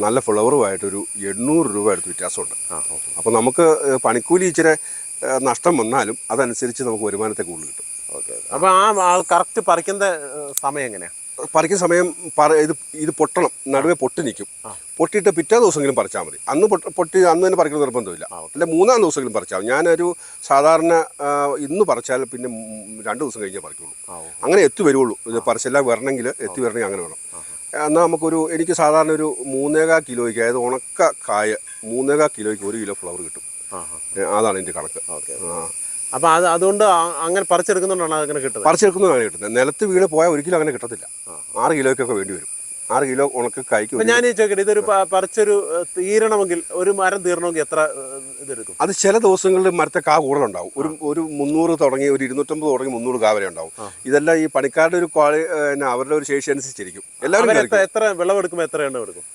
നല്ല ഫ്ലവറുമായിട്ടൊരു എണ്ണൂറ് രൂപ അടുത്ത് വ്യത്യാസമുണ്ട്. അപ്പോൾ നമുക്ക് പണിക്കൂലി ഇച്ചിരി നഷ്ടം വന്നാലും അതനുസരിച്ച് നമുക്ക് വരുമാനത്തെ കൂടുതൽ കിട്ടും. ഓക്കെ. അപ്പോൾ ആ കറക്റ്റ് പറിക്കുന്ന സമയം എങ്ങനെയാ? പറിക്കുന്ന സമയം പറ ഇത് ഇത് പൊട്ടണം. നടുവേ പൊട്ടി നിൽക്കും. പൊട്ടിയിട്ട് പിറ്റേ ദിവസമെങ്കിലും പറിച്ചാൽ മതി. അന്ന് പൊട്ടി പൊട്ടി അന്ന് തന്നെ പറിക്കുന്ന നിർബന്ധമില്ല. അല്ലെ മൂന്നാം ദിവസമെങ്കിലും പറിച്ചാൽ ഞാനൊരു സാധാരണ ഇന്ന് പറിച്ചാൽ പിന്നെ രണ്ട് ദിവസം കഴിഞ്ഞേ പറിക്കുള്ളൂ. അങ്ങനെ എത്തി വരുള്ളൂ. ഇത് പറിച്ചെല്ലാം വരണമെങ്കിൽ എത്തി വരണമെങ്കിൽ അങ്ങനെ വേണം. എന്നാൽ നമുക്കൊരു എനിക്ക് സാധാരണ ഒരു മൂന്നേകാ കിലോയ്ക്ക് അതായത് ഉണക്ക കായ മൂന്നേകാ കിലോയ്ക്ക് ഒരു കിലോ ഫ്ലവർ കിട്ടും. അതാണ് എന്റെ കണക്ക്. ഓക്കെ. ആ. അപ്പൊ അത് അതുകൊണ്ട് അങ്ങനെ പറിച്ചെടുക്കുന്നതുകൊണ്ടാണ് അങ്ങനെ കിട്ടുന്നത്. പറിച്ചെടുക്കുന്നതാണ് കിട്ടുന്നത്. നിലത്ത് വീണ് പോയാൽ ഒരിക്കലും അങ്ങനെ കിട്ടത്തില്ല. ആറ് കിലോയ്ക്കൊക്കെ വേണ്ടി വരും. ആറ് കിലോ ഉണക്ക് കായ്ക്കും ഞാൻ ചോദിക്കട്ടെ ഇതൊരു പറിച്ചൊരു തീരണമെങ്കിൽ ഒരു മരം തീരണമെങ്കിൽ എത്ര ഇതെടുക്കും? അത് ചില ദിവസങ്ങളിൽ മരത്തെ കാ കൂടുതലുണ്ടാവും. ഒരു ഒരു മുന്നൂറ് തുടങ്ങി ഒരു ഇരുന്നൂറ്റമ്പത് തുടങ്ങി മുന്നൂറ് കാ വരെ ഉണ്ടാവും. ഇതെല്ലാം ഈ പണിക്കാരുടെ ഒരു ക്വാളി അവരുടെ ഒരു ശേഷി അനുസരിച്ചിരിക്കും. എല്ലാവരും എത്ര വിളവെടുക്കുമ്പോൾ എത്ര എണ്ണം എടുക്കും?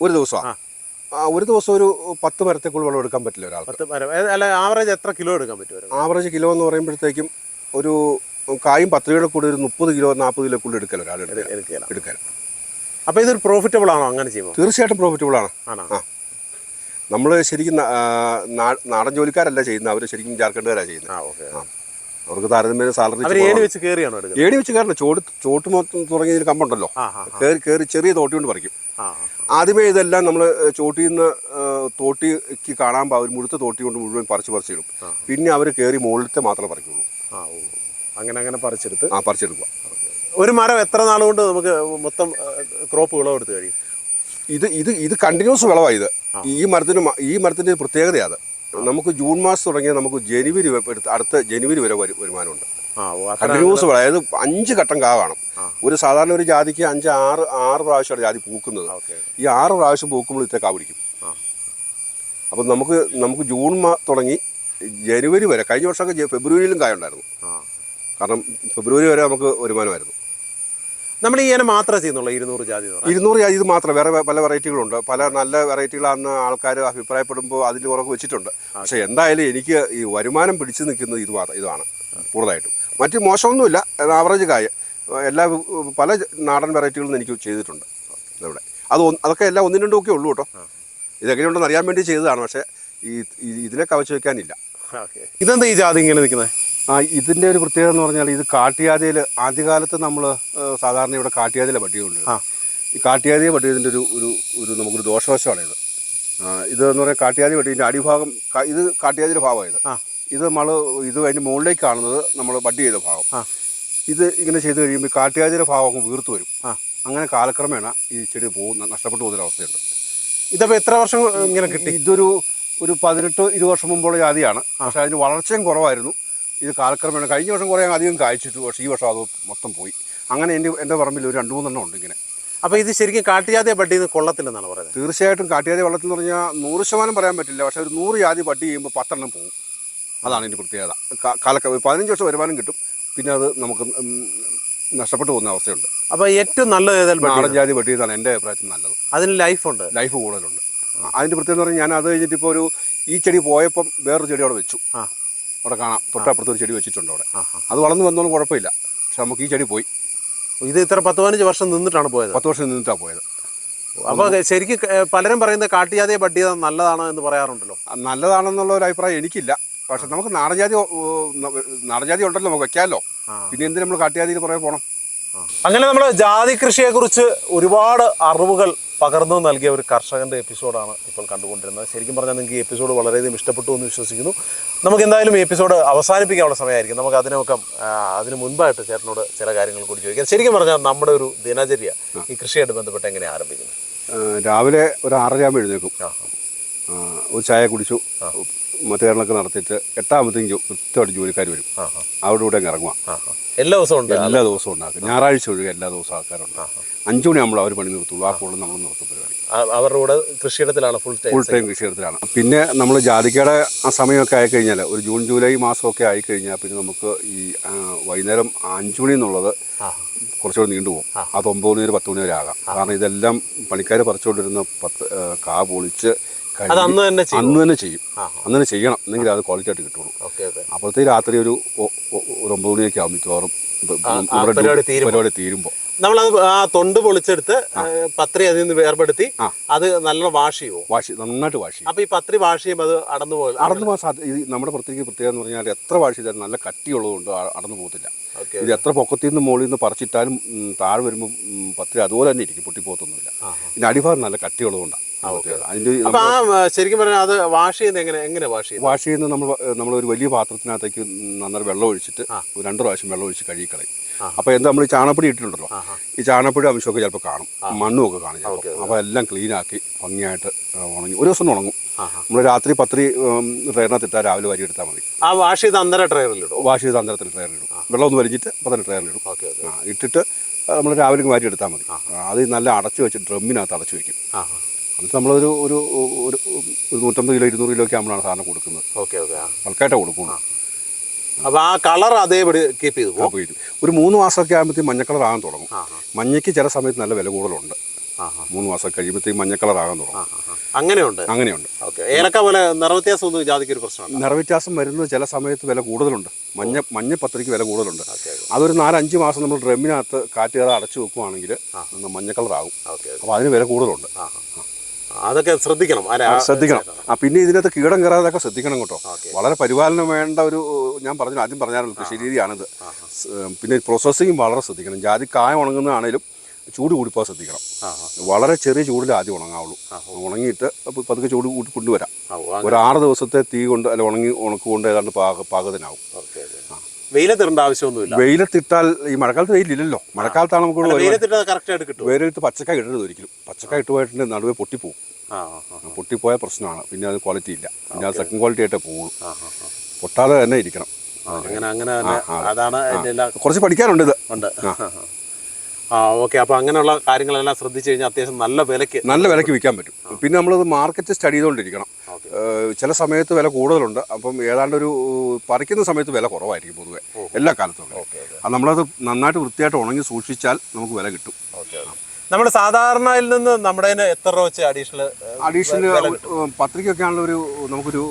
ഒരു ദിവസമാണ് ഒരു ദിവസം ഒരു പത്ത് മരത്തേക്കുള്ള വെള്ളം എടുക്കാൻ പറ്റില്ല ഒരാൾ പത്ത് മരം. ഏ, അല്ല ആവറേജ് എത്ര കിലോ എടുക്കാൻ പറ്റും ആവറേജ് കിലോ എന്ന് പറയുമ്പോഴത്തേക്കും ഒരു കായും പത്ത് രൂപയുടെ കൂടെ ഒരു മുപ്പത് കിലോ നാൽപ്പത് കിലോ കൂടെ എടുക്കൽ ഒരാൾ എടുക്കാൻ. എടുക്കുകയില്ല എടുക്കാൻ. അപ്പൊ ഇതൊരു പ്രോഫിറ്റബിൾ ആണോ അങ്ങനെ ചെയ്യുമ്പോൾ തീർച്ചയായിട്ടും പ്രോഫിറ്റബിൾ ആണ്. ആണോ? ആ. നമ്മൾ ശരിക്കും നാ- ആ, നാ- നാടൻ ജോലിക്കാരല്ല ചെയ്യുന്നത്. അവർ ശരിക്കും ജാർഖണ്ഡുകാരാണ് ചെയ്യുന്നത്. ആ ഓക്കെ. ആ. അവർക്ക് താരതമ്യേന സാലറി ഏടി ഏണി വെച്ച് കയറിയാണോ എടുക്കുന്നത്? ഏണി വെച്ച് കയറില്ല ചോട് ചോട്ട് മൊത്തം തുടങ്ങിയ ഒരു കമ്പുണ്ടല്ലോ. കയറി കയറി ചെറിയ തോട്ടി കൊണ്ട് പറിക്കും. ആദ്യമേ ഇതെല്ലാം നമ്മൾ ചോട്ടിൽ നിന്ന് തോട്ടിക്ക് കാണാൻ ഒരു മുഴുത്ത തോട്ടി കൊണ്ട് മുഴുവൻ പറിച്ചു പറിച്ചിടും. പിന്നെ അവർ കയറി മുകളിലത്തെ മാത്രമേ പറിക്കുള്ളൂ. അങ്ങനെ അങ്ങനെ പറിച്ചെടുത്ത്. ആ പറിച്ചെടുക്കുക. ഒരു മരം എത്ര നാളുകൊണ്ട് കൊണ്ട് നമുക്ക് മൊത്തം ക്രോപ്പ് വിളവെടുത്ത് കഴിയും? ഇത് ഇത് ഇത് കണ്ടിന്യൂസ് വിളവാണ് ഇത്. ഈ മരത്തിന് ഈ മരത്തിന്റെ പ്രത്യേകതയാണ് നമുക്ക് ജൂൺ മാസം തുടങ്ങിയാൽ നമുക്ക് ജനുവരി വരെ അടുത്ത ജനുവരി വരെ വരു- വരുമാനമുണ്ട്. കണ്ടിന്യൂസ് അതായത് അഞ്ച് ഘട്ടം കാ കാണും ഒരു സാധാരണ ഒരു ജാതിക്ക് അഞ്ച് ആറ് ആറ് പ്രാവശ്യമാണ് ജാതി പൂക്കുന്നത്. ഈ ആറ് പ്രാവശ്യം പൂക്കുമ്പോൾ ഇത്ര കാ പിടിക്കും. ആ. അപ്പം നമുക്ക് നമുക്ക് ജൂൺ മാ തുടങ്ങി ജനുവരി വരെ കഴിഞ്ഞ വർഷമൊക്കെ ഫെബ്രുവരിയിലും കായ ഉണ്ടായിരുന്നു കാരണം ഫെബ്രുവരി വരെ നമുക്ക് വരുമാനമായിരുന്നു. നമ്മൾ ഈ ഇനം മാത്രമേ ചെയ്യുന്നുള്ളൂ ഇരുന്നൂറ് ജാതി ഇരുന്നൂറ് ജാതി ഇത് മാത്രം വേറെ പല വെറൈറ്റികളുണ്ട്. പല നല്ല വെറൈറ്റികളാണെന്ന് ആൾക്കാർ അഭിപ്രായപ്പെടുമ്പോൾ അതിൽ ഉറപ്പ് വെച്ചിട്ടുണ്ട്. പക്ഷേ എന്തായാലും എനിക്ക് ഈ വരുമാനം പിടിച്ചു നിൽക്കുന്നത് ഇത് മാത്രം ഇതാണ് കൂടുതലായിട്ടും. മറ്റ് മോശമൊന്നുമില്ല ആവറേജ് കായ എല്ലാ പല നാടൻ വെറൈറ്റികളും എനിക്ക് ചെയ്തിട്ടുണ്ട് ഇവിടെ. അത് അതൊക്കെ എല്ലാം ഒന്നും രണ്ടും ഒക്കെ ഉള്ളൂ കേട്ടോ. ഇതെങ്ങനെയുണ്ടെന്ന് അറിയാൻ വേണ്ടി ചെയ്തതാണ് പക്ഷേ ഈ ഈ- ഇതിനെ കവച്ച് വെക്കാനില്ല. ഇതെന്താ ഈ ജാതി ഇങ്ങനെ നിൽക്കുന്നത്? ആ ഇതിന്റെ ഒരു പ്രത്യേകത എന്ന് പറഞ്ഞാൽ ഇത് കാട്ടിയാതിയിൽ ആദ്യകാലത്ത് നമ്മൾ സാധാരണ ഇവിടെ കാട്ടിയാതിലെ പട്ടിയുണ്ട് ആ. ഈ കാട്ടിയാതിയെ പട്ടിയതിന്റെ ഒരു ഒരു ഒരു നമുക്കൊരു ദോഷവശമാണ് ഇത് ഇത് എന്ന് പറയുന്നത് കാട്ടിയാതി പട്ടീന്റെ അടിഭാഗം ഇത് കാട്ടിയാതിയുടെ ഭാഗമാണ് ഇത് ആ. ഇത് നമ്മൾ ഇത് അതിന്റെ മുകളിലേക്ക് കാണുന്നത് നമ്മൾ ബഡ് ചെയ്ത ഭാഗം. ആ. ഇത് ഇങ്ങനെ ചെയ്ത് കഴിയുമ്പോൾ ഈ കാട്ടിയാതിയുടെ ഭാഗം അങ്ങ് വീർത്ത് വരും. ആ. അങ്ങനെ കാലക്രമേണ ഈ ചെടി പോകുന്ന നഷ്ടപ്പെട്ടു പോകുന്ന അവസ്ഥയുണ്ട്. ഇതപ്പോൾ എത്ര വർഷം ഇങ്ങനെ കിട്ടി? ഇതൊരു ഒരു പതിനെട്ട് ഇരുപത് വർഷം മുമ്പുള്ള ജാതിയാണ് പക്ഷേ അതിന് വളർച്ചയും കുറവായിരുന്നു. ഇത് കാലക്രമേണ കഴിഞ്ഞ വർഷം കുറേ അധികം കായ്ച്ചിട്ടു പക്ഷേ ഈ വർഷം അത് മൊത്തം പോയി. അങ്ങനെ എന്റെ എന്റെ പറമ്പിൽ ഒരു രണ്ട് മൂന്നെണ്ണം ഉണ്ട് ഇങ്ങനെ. അപ്പോൾ ഇത് ശരിക്കും കാട്ടിജാതി പട്ടി ഇത് കൊള്ളത്തില്ലെന്നാണ് പറയുന്നത്? തീർച്ചയായിട്ടും കാട്ടിജാതി വള്ളത്തിൽ എന്ന് പറഞ്ഞാൽ നൂറ് ശതമാനം പറയാൻ പറ്റില്ല പക്ഷേ ഒരു നൂറ് ജാതി പട്ടി ചെയ്യുമ്പോൾ പത്തെണ്ണം പോകും അതാണ് ഇതിന്റെ പ്രത്യേകത. കാ- കാലക്ക പതിനഞ്ച് വർഷം വരുമാനം കിട്ടും പിന്നെ അത് നമുക്ക് നഷ്ടപ്പെട്ടു പോകുന്ന അവസ്ഥയുണ്ട്. അപ്പോൾ ഏറ്റവും നല്ലത് ഏതായാലും നാടൻ ജാതി പട്ടി എന്നാണ് എന്റെ അഭിപ്രായത്തിൽ നല്ലത്. അതിന് ലൈഫുണ്ട് ലൈഫ് കൂടുതലുണ്ട്. അതിന്റെ പ്രത്യേകത എന്ന് പറഞ്ഞാൽ ഞാൻ അത് കഴിഞ്ഞിട്ട് ഇപ്പോൾ ഒരു ഈ ചെടി പോയപ്പം വേറൊരു ചെടി അവിടെ വെച്ചു. ആ. അവിടെ കാണാം. തൊട്ടപ്പുറത്ത് ഒരു ചെടി വെച്ചിട്ടുണ്ട് അവിടെ. അത് വളർന്നു വന്നോളും കുഴപ്പമില്ല. പക്ഷെ നമുക്ക് ഈ ചെടി പോയി. ഇത് ഇത്ര പത്ത് പതിനഞ്ച് വർഷം നിന്നിട്ടാണ് പോയത്? പത്ത് വർഷം നിന്നിട്ടാണ് പോയത്. അപ്പോൾ ശരിക്കും പലരും പറയുന്നത് കാട്ടിയാതെ ബഡ്ഡിയത് നല്ലതാണ് എന്ന് പറയാറുണ്ടല്ലോ. നല്ലതാണെന്നുള്ള ഒരു അഭിപ്രായം എനിക്കില്ല. പക്ഷെ നമുക്ക് നാടൻജാതി നാടജാതി നാടൻജാതി ഉണ്ടല്ലോ നമുക്ക് വെക്കാമല്ലോ. പിന്നെ എന്തിനു നമ്മൾ കാട്ടിയാതിയിൽ പുറകെ പോകണം അങ്ങനെ നമ്മൾ ജാതി കൃഷിയെ കുറിച്ച് ഒരുപാട് അറിവുകൾ പകർന്നു നൽകിയ ഒരു കർഷകന്റെ എപ്പിസോഡാണ് ഇപ്പോൾ കണ്ടുകൊണ്ടിരുന്നത്. ശരിക്കും പറഞ്ഞാൽ നിങ്ങൾക്ക് ഈ എപ്പിസോഡ് വളരെയധികം ഇഷ്ടപ്പെട്ടു എന്ന് വിശ്വസിക്കുന്നു. നമുക്ക് എന്തായാലും ഈ എപ്പിസോഡ് അവസാനിപ്പിക്കാനുള്ള സമയമായിരിക്കും. നമുക്ക് അതിനൊക്കെ അതിന് മുൻപായിട്ട് ചേട്ടനോട് ചില കാര്യങ്ങൾ കൂടി ചോദിക്കാം. ശരിക്കും പറഞ്ഞാൽ നമ്മുടെ ഒരു ദിനചര്യ ഈ കൃഷിയായിട്ട് ബന്ധപ്പെട്ട് എങ്ങനെ ആരംഭിക്കുന്നു? രാവിലെ ഒരു ആറരയാകുമ്പോൾ എഴുന്നേക്കും ഒരു ചായ കുടിച്ചു. മറ്റേണൊക്കെ നടത്തിയിട്ട് എട്ടാമത്തേക്ക് കൃത്യമായിട്ട് ജോലിക്കാർ വരും. അവിടെ കൂടെ ഇറങ്ങുക. എല്ലാ ദിവസവും ഉണ്ട് എല്ലാ ദിവസവും ഉണ്ടാക്കും. ഞായറാഴ്ച ഒഴികെ എല്ലാ ദിവസവും ആൾക്കാരുണ്ട്. അഞ്ചു മണിയാകുമ്പോൾ അവർ പണി നിർത്തുള്ളൂ. ആ കൂടുതൽ നമ്മൾ നിർത്തും പരിപാടി. അവരുടെ കൂടെ കൃഷിയിടത്തിലാണ് ഫുൾ ടൈം ഫുൾ ടൈം കൃഷിയിടത്തിലാണ്. പിന്നെ നമ്മൾ ജാതിക്കയുടെ ആ സമയമൊക്കെ ആയിക്കഴിഞ്ഞാൽ ഒരു ജൂൺ ജൂലൈ മാസമൊക്കെ ആയിക്കഴിഞ്ഞാൽ പിന്നെ നമുക്ക് ഈ വൈകുന്നേരം അഞ്ചു മണി എന്നുള്ളത് കുറച്ചുകൂടെ നീണ്ടുപോകും അത് ഒമ്പത് മണി വരെ പത്ത് മണി വരെ ആകാം. കാരണം ഇതെല്ലാം പണിക്കാർ പറിച്ചുകൊണ്ടിരുന്ന പത്ത് കാ പൊളിച്ച് അത് അന്ന് തന്നെ ചെയ്യും. അന്ന് തന്നെ ചെയ്യും. അന്ന് തന്നെ ചെയ്യണം. എന്നെങ്കിൽ അത് ക്വാളിറ്റി ആയിട്ട് കിട്ടുള്ളൂ. അപ്പോഴത്തേക്ക് രാത്രി ഒരു ഒരു ഒമ്പത് മണിയൊക്കെ ആവും മിക്കവാറും. പരിപാടി തീരുമ്പോൾ നമ്മളത് ആ തൊണ്ട് പൊളിച്ചെടുത്ത് പത്രി അതിൽ നിന്ന് വേർപെടുത്തി അത് നല്ല വാഷ് ചെയ്യുമോ വാഷ് നന്നായിട്ട് വാഷ് ചെയ്യും. അപ്പൊ ഈ പത്രി വാഷ് ചെയ്യുമ്പോൾ അത് അടന്നു പോകും അടന്നു പോകാൻ സാധ്യത നമ്മുടെ പ്രത്യേക പ്രത്യേകത എന്ന് പറഞ്ഞാൽ എത്ര വാഷ് ചെയ്താലും നല്ല കട്ടിയുള്ളതുകൊണ്ട് അടന്നു പോകത്തില്ല. ഇത് എത്ര പൊക്കത്തിൽ നിന്ന് മുകളിൽ നിന്ന് പറിച്ചിട്ടാലും താഴെ വരുമ്പോൾ പത്രി അതുപോലെ തന്നെ ഇരിക്കും പൊട്ടിപ്പോകത്തൊന്നുമില്ല. ഇതിന് അടിഭാഗം നല്ല കട്ടിയുള്ളതുകൊണ്ടാണ് ശരിക്കും പറഞ്ഞാൽ അത് വാഷ് ചെയ്യുന്നത് എങ്ങനെ എങ്ങനെ വാഷ് ചെയ്യുന്നത്? വാഷ് ചെയ്യുന്ന നമ്മൾ നമ്മൾ ഒരു വലിയ പാത്രത്തിനകത്തേക്ക് നന്നായി വെള്ളം ഒഴിച്ചിട്ട് രണ്ടു പ്രാവശ്യം വെള്ളം ഒഴിച്ച് കഴുകിക്കളയും. അപ്പോൾ എന്താ നമ്മൾ ഈ ചാണപ്പൊടി ഇട്ടിട്ടുണ്ടല്ലോ ഈ ചാണപ്പൊടി അംശമൊക്കെ ചിലപ്പോൾ കാണും. മണ്ണും ഒക്കെ കാണും ചിലപ്പോൾ അപ്പോൾ എല്ലാം ക്ലീൻ ആക്കി ഭംഗിയായിട്ട് ഉണങ്ങി. ഒരു ദിവസം ഉണങ്ങും. നമ്മൾ രാത്രി പത്രി ട്രെയറിനകത്ത് ഇട്ടാൽ രാവിലെ വരി എടുത്താൽ മതി. ആ വാഷ് ചെയ്ത് അന്നേരം ട്രെയറിലിടും വാഷ് ചെയ്ത് അന്തരത്തിൽ ട്രെയറിലിടും വെള്ളം ഒന്ന് വലിച്ചിട്ട് അപ്പോൾ തന്നെ ട്രെയറിലിടും ഇട്ടിട്ട് നമ്മൾ രാവിലെ മാറ്റി എടുത്താൽ മതി. അത് നല്ല അടച്ചു വെച്ച് ഡ്രമ്മിനകത്ത് അടച്ചു വെക്കും. എന്നിട്ട് നമ്മളൊരു ഒരു ഒരു നൂറ്റമ്പത് കിലോ ഇരുന്നൂറ് കിലോ ഒക്കെ ആകുമ്പോഴാണ് സാധനം കൊടുക്കുന്നത്. ഓക്കെ ഓക്കെ ബൾക്കായിട്ടാണ് ബൾക്കായിട്ടേ അപ്പൊ ആ കളർ അതേപടി കീപ്പ് ചെയ്തു. പോകും ഇത് ഒരു മൂന്ന് മാസമൊക്കെ ആകുമ്പോഴത്തേക്കും മഞ്ഞ കളർ ആകാൻ തുടങ്ങും. മഞ്ഞയ്ക്ക് ചില സമയത്ത് നല്ല വില കൂടുതലുണ്ട്. മൂന്ന് മാസം കഴിയുമ്പോഴത്തേക്ക് മഞ്ഞ കളർ ആകാൻ തുടങ്ങും. അങ്ങനെയുണ്ട്? അങ്ങനെയുണ്ട്. ഏലക്ക പോലെ നിറവ്യത്യാസം ഒന്നും ജാതിക്ക് ഒരു പ്രശ്നമാണ് നിറവ്യത്യാസം വരുന്നത് ചില സമയത്ത് വില കൂടുതലുണ്ട്. മഞ്ഞ മഞ്ഞ പത്രിക്ക് വില കൂടുതലുണ്ട്. അതൊരു നാലഞ്ച് മാസം നമ്മൾ ഡ്രമ്മിനകത്ത് കാറ്റ് കയറാതെ അടച്ചു വെക്കുവാണെങ്കിൽ മഞ്ഞ കളർ ആകും. ഓക്കെ അപ്പോൾ അതിന് വില കൂടുതലുണ്ട്. അതൊക്കെ ശ്രദ്ധിക്കണം. ശ്രദ്ധിക്കണം. ആ പിന്നെ ഇതിനകത്ത് കീടം കയറാതൊക്കെ ശ്രദ്ധിക്കണം കേട്ടോ. വളരെ പരിപാലനം വേണ്ട ഒരു ഞാൻ പറഞ്ഞു ആദ്യം പറഞ്ഞായിരുന്നു കൃഷി രീതിയാണിത്. പിന്നെ പ്രോസസ്സിങ് വളരെ ശ്രദ്ധിക്കണം. ജാതി കായ ഉണങ്ങുന്നതാണേലും ചൂട് കൂടിപ്പോ ശ്രദ്ധിക്കണം. വളരെ ചെറിയ ചൂടിൽ ആദ്യം ഉണങ്ങാവുള്ളൂ. ഉണങ്ങിയിട്ട് പതുക്കെ ചൂട് കൂട്ടി കൊണ്ടുവരാം. ഒരു ആറ് ദിവസത്തെ തീ കൊണ്ട് അല്ല ഉണങ്ങി ഉണക്ക് കൊണ്ട് ഏതാണ്ട് പാക പാകത്തിനാവും. വെയിലത്തിടേണ്ട ആവശ്യമൊന്നുമില്ല. വെയിലത്തിട്ടാൽ ഈ മഴക്കാലത്ത് വെയിലില്ലല്ലോ. മഴക്കാലത്താണ് നമുക്ക് ഇവിടെ വരുമാനം. വെയിലത്തിട്ട് കറക്റ്റ് ആയിട്ട് കിട്ടും വെയിലത്ത് പച്ചക്കായ ഇടരുത് ഒരിക്കലും. പച്ചക്കായ ഇട്ട് പോയിട്ട് നടുവേ പൊട്ടിപ്പോവും. ആ പൊട്ടിപ്പോയ പ്രശ്നമാണ്. പിന്നെ അത് ക്വാളിറ്റി ഇല്ല. പിന്നെ അത് സെക്കൻഡ് ക്വാളിറ്റി ആയിട്ടേ പോകുള്ളൂ. പൊട്ടാതെ തന്നെ ഇരിക്കണം. അങ്ങനെ അങ്ങനെ അതാണ് കുറച്ച് പഠിക്കാനുണ്ട് ഇത്. ഉണ്ട്. ആ ഓക്കെ അപ്പൊ അങ്ങനെയുള്ള കാര്യങ്ങളെല്ലാം ശ്രദ്ധിച്ചു കഴിഞ്ഞാൽ അത്യാവശ്യം നല്ല വിലക്ക് നല്ല വിലയ്ക്ക് വിൽക്കാൻ പറ്റും. പിന്നെ നമ്മളത് മാർക്കറ്റ് സ്റ്റഡി ചെയ്തുകൊണ്ടിരിക്കണം. ചില സമയത്ത് വില കൂടുതലുണ്ട്. അപ്പം ഏതാണ്ട് ഒരു പറിക്കുന്ന സമയത്ത് വില കുറവായിരിക്കും പൊതുവെ. എല്ലാ കാലത്തും അത് നമ്മളത് നന്നായിട്ട് വൃത്തിയായിട്ട് ഉണങ്ങി സൂക്ഷിച്ചാൽ നമുക്ക് വില കിട്ടും. നമ്മൾ സാധാരണയിൽ നിന്ന് നമ്മുടെ എത്ര രൂപ വെച്ച് അഡീഷണൽ അഡീഷണൽ പത്രികയൊക്കെ ആണല്ലോ ഒരു നമുക്കൊരു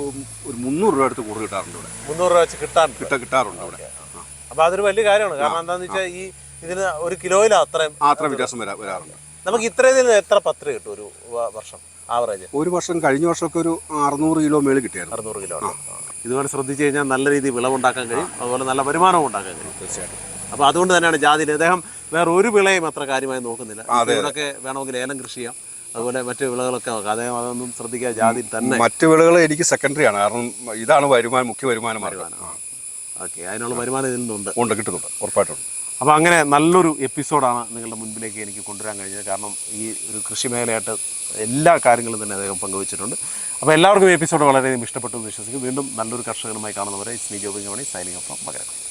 ഒരു മുന്നൂറ് രൂപ അടുത്ത് കൂടുതൽ കിട്ടാറുണ്ട് ഇവിടെ. മുന്നൂറ് രൂപ വെച്ച് കിട്ടാൻ കിട്ട കിട്ടാറുണ്ട് അവിടെ അപ്പോൾ അപ്പൊ അതൊരു വലിയ കാര്യമാണ്. കാരണം എന്താണെന്ന് വെച്ചാൽ ഈ ഇതിന് ഒരു കിലോയിൽ അത്രയും അത്ര വ്യത്യാസം വരാ വരാറുണ്ട്. നമുക്ക് ഇത്രയും എത്ര പത്ര കിട്ടും ഒരു വർഷം? ആവറേജ്? ഒരു വർഷം കഴിഞ്ഞ വർഷമൊക്കെ ഒരു അറുന്നൂറ് കിലോ മേളിൽ കിട്ടിയായിരുന്നു. അറുന്നൂറ് കിലോ ഇതുപോലെ ശ്രദ്ധിച്ചു കഴിഞ്ഞാൽ നല്ല രീതിയിൽ വിളവുണ്ടാക്കാൻ കഴിയും. അതുപോലെ നല്ല വരുമാനം ഉണ്ടാക്കാൻ കഴിയും. തീർച്ചയായിട്ടും. അപ്പോൾ അതുകൊണ്ട് തന്നെയാണ് ജാതിയിൽ അദ്ദേഹം വേറെ ഒരു വിളയും അത്ര കാര്യമായി നോക്കുന്നില്ല. ഇതൊക്കെ വേണമെങ്കിൽ ഏലം കൃഷി ചെയ്യാം. അതുപോലെ മറ്റു വിളകളൊക്കെ നോക്കാം. അദ്ദേഹം അതൊന്നും ശ്രദ്ധിക്കാതെ ജാതി തന്നെ മറ്റു വിളകൾ എനിക്ക് സെക്കൻഡറി ആണ്. കാരണം ഇതാണ് വരുമാനം മുഖ്യ വരുമാനം മാർഗം. ഓക്കെ. അതിനുള്ള വരുമാനം ഇതിൽ നിന്നുണ്ട്. ഉണ്ട് കിട്ടുന്നുണ്ട്. ഉറപ്പായിട്ടുണ്ട് അപ്പോൾ അങ്ങനെ നല്ലൊരു എപ്പിസോഡാണ് നിങ്ങളുടെ മുൻപിലേക്ക് എനിക്ക് കൊണ്ടുവരാൻ കഴിഞ്ഞത്. കാരണം ഈ ഒരു കൃഷി മേഖലയായിട്ട് എല്ലാ കാര്യങ്ങളും തന്നെ അദ്ദേഹം പങ്കുവച്ചിട്ടുണ്ട്. അപ്പോൾ എല്ലാവർക്കും ഈ എപ്പിസോഡ് വളരെയധികം ഇഷ്ടപ്പെട്ടു എന്ന് വിശ്വസിക്കും വീണ്ടും നല്ലൊരു കർഷകനുമായി കാണുന്നവരെ it's me ജോബിംഗ് money signing from Makaram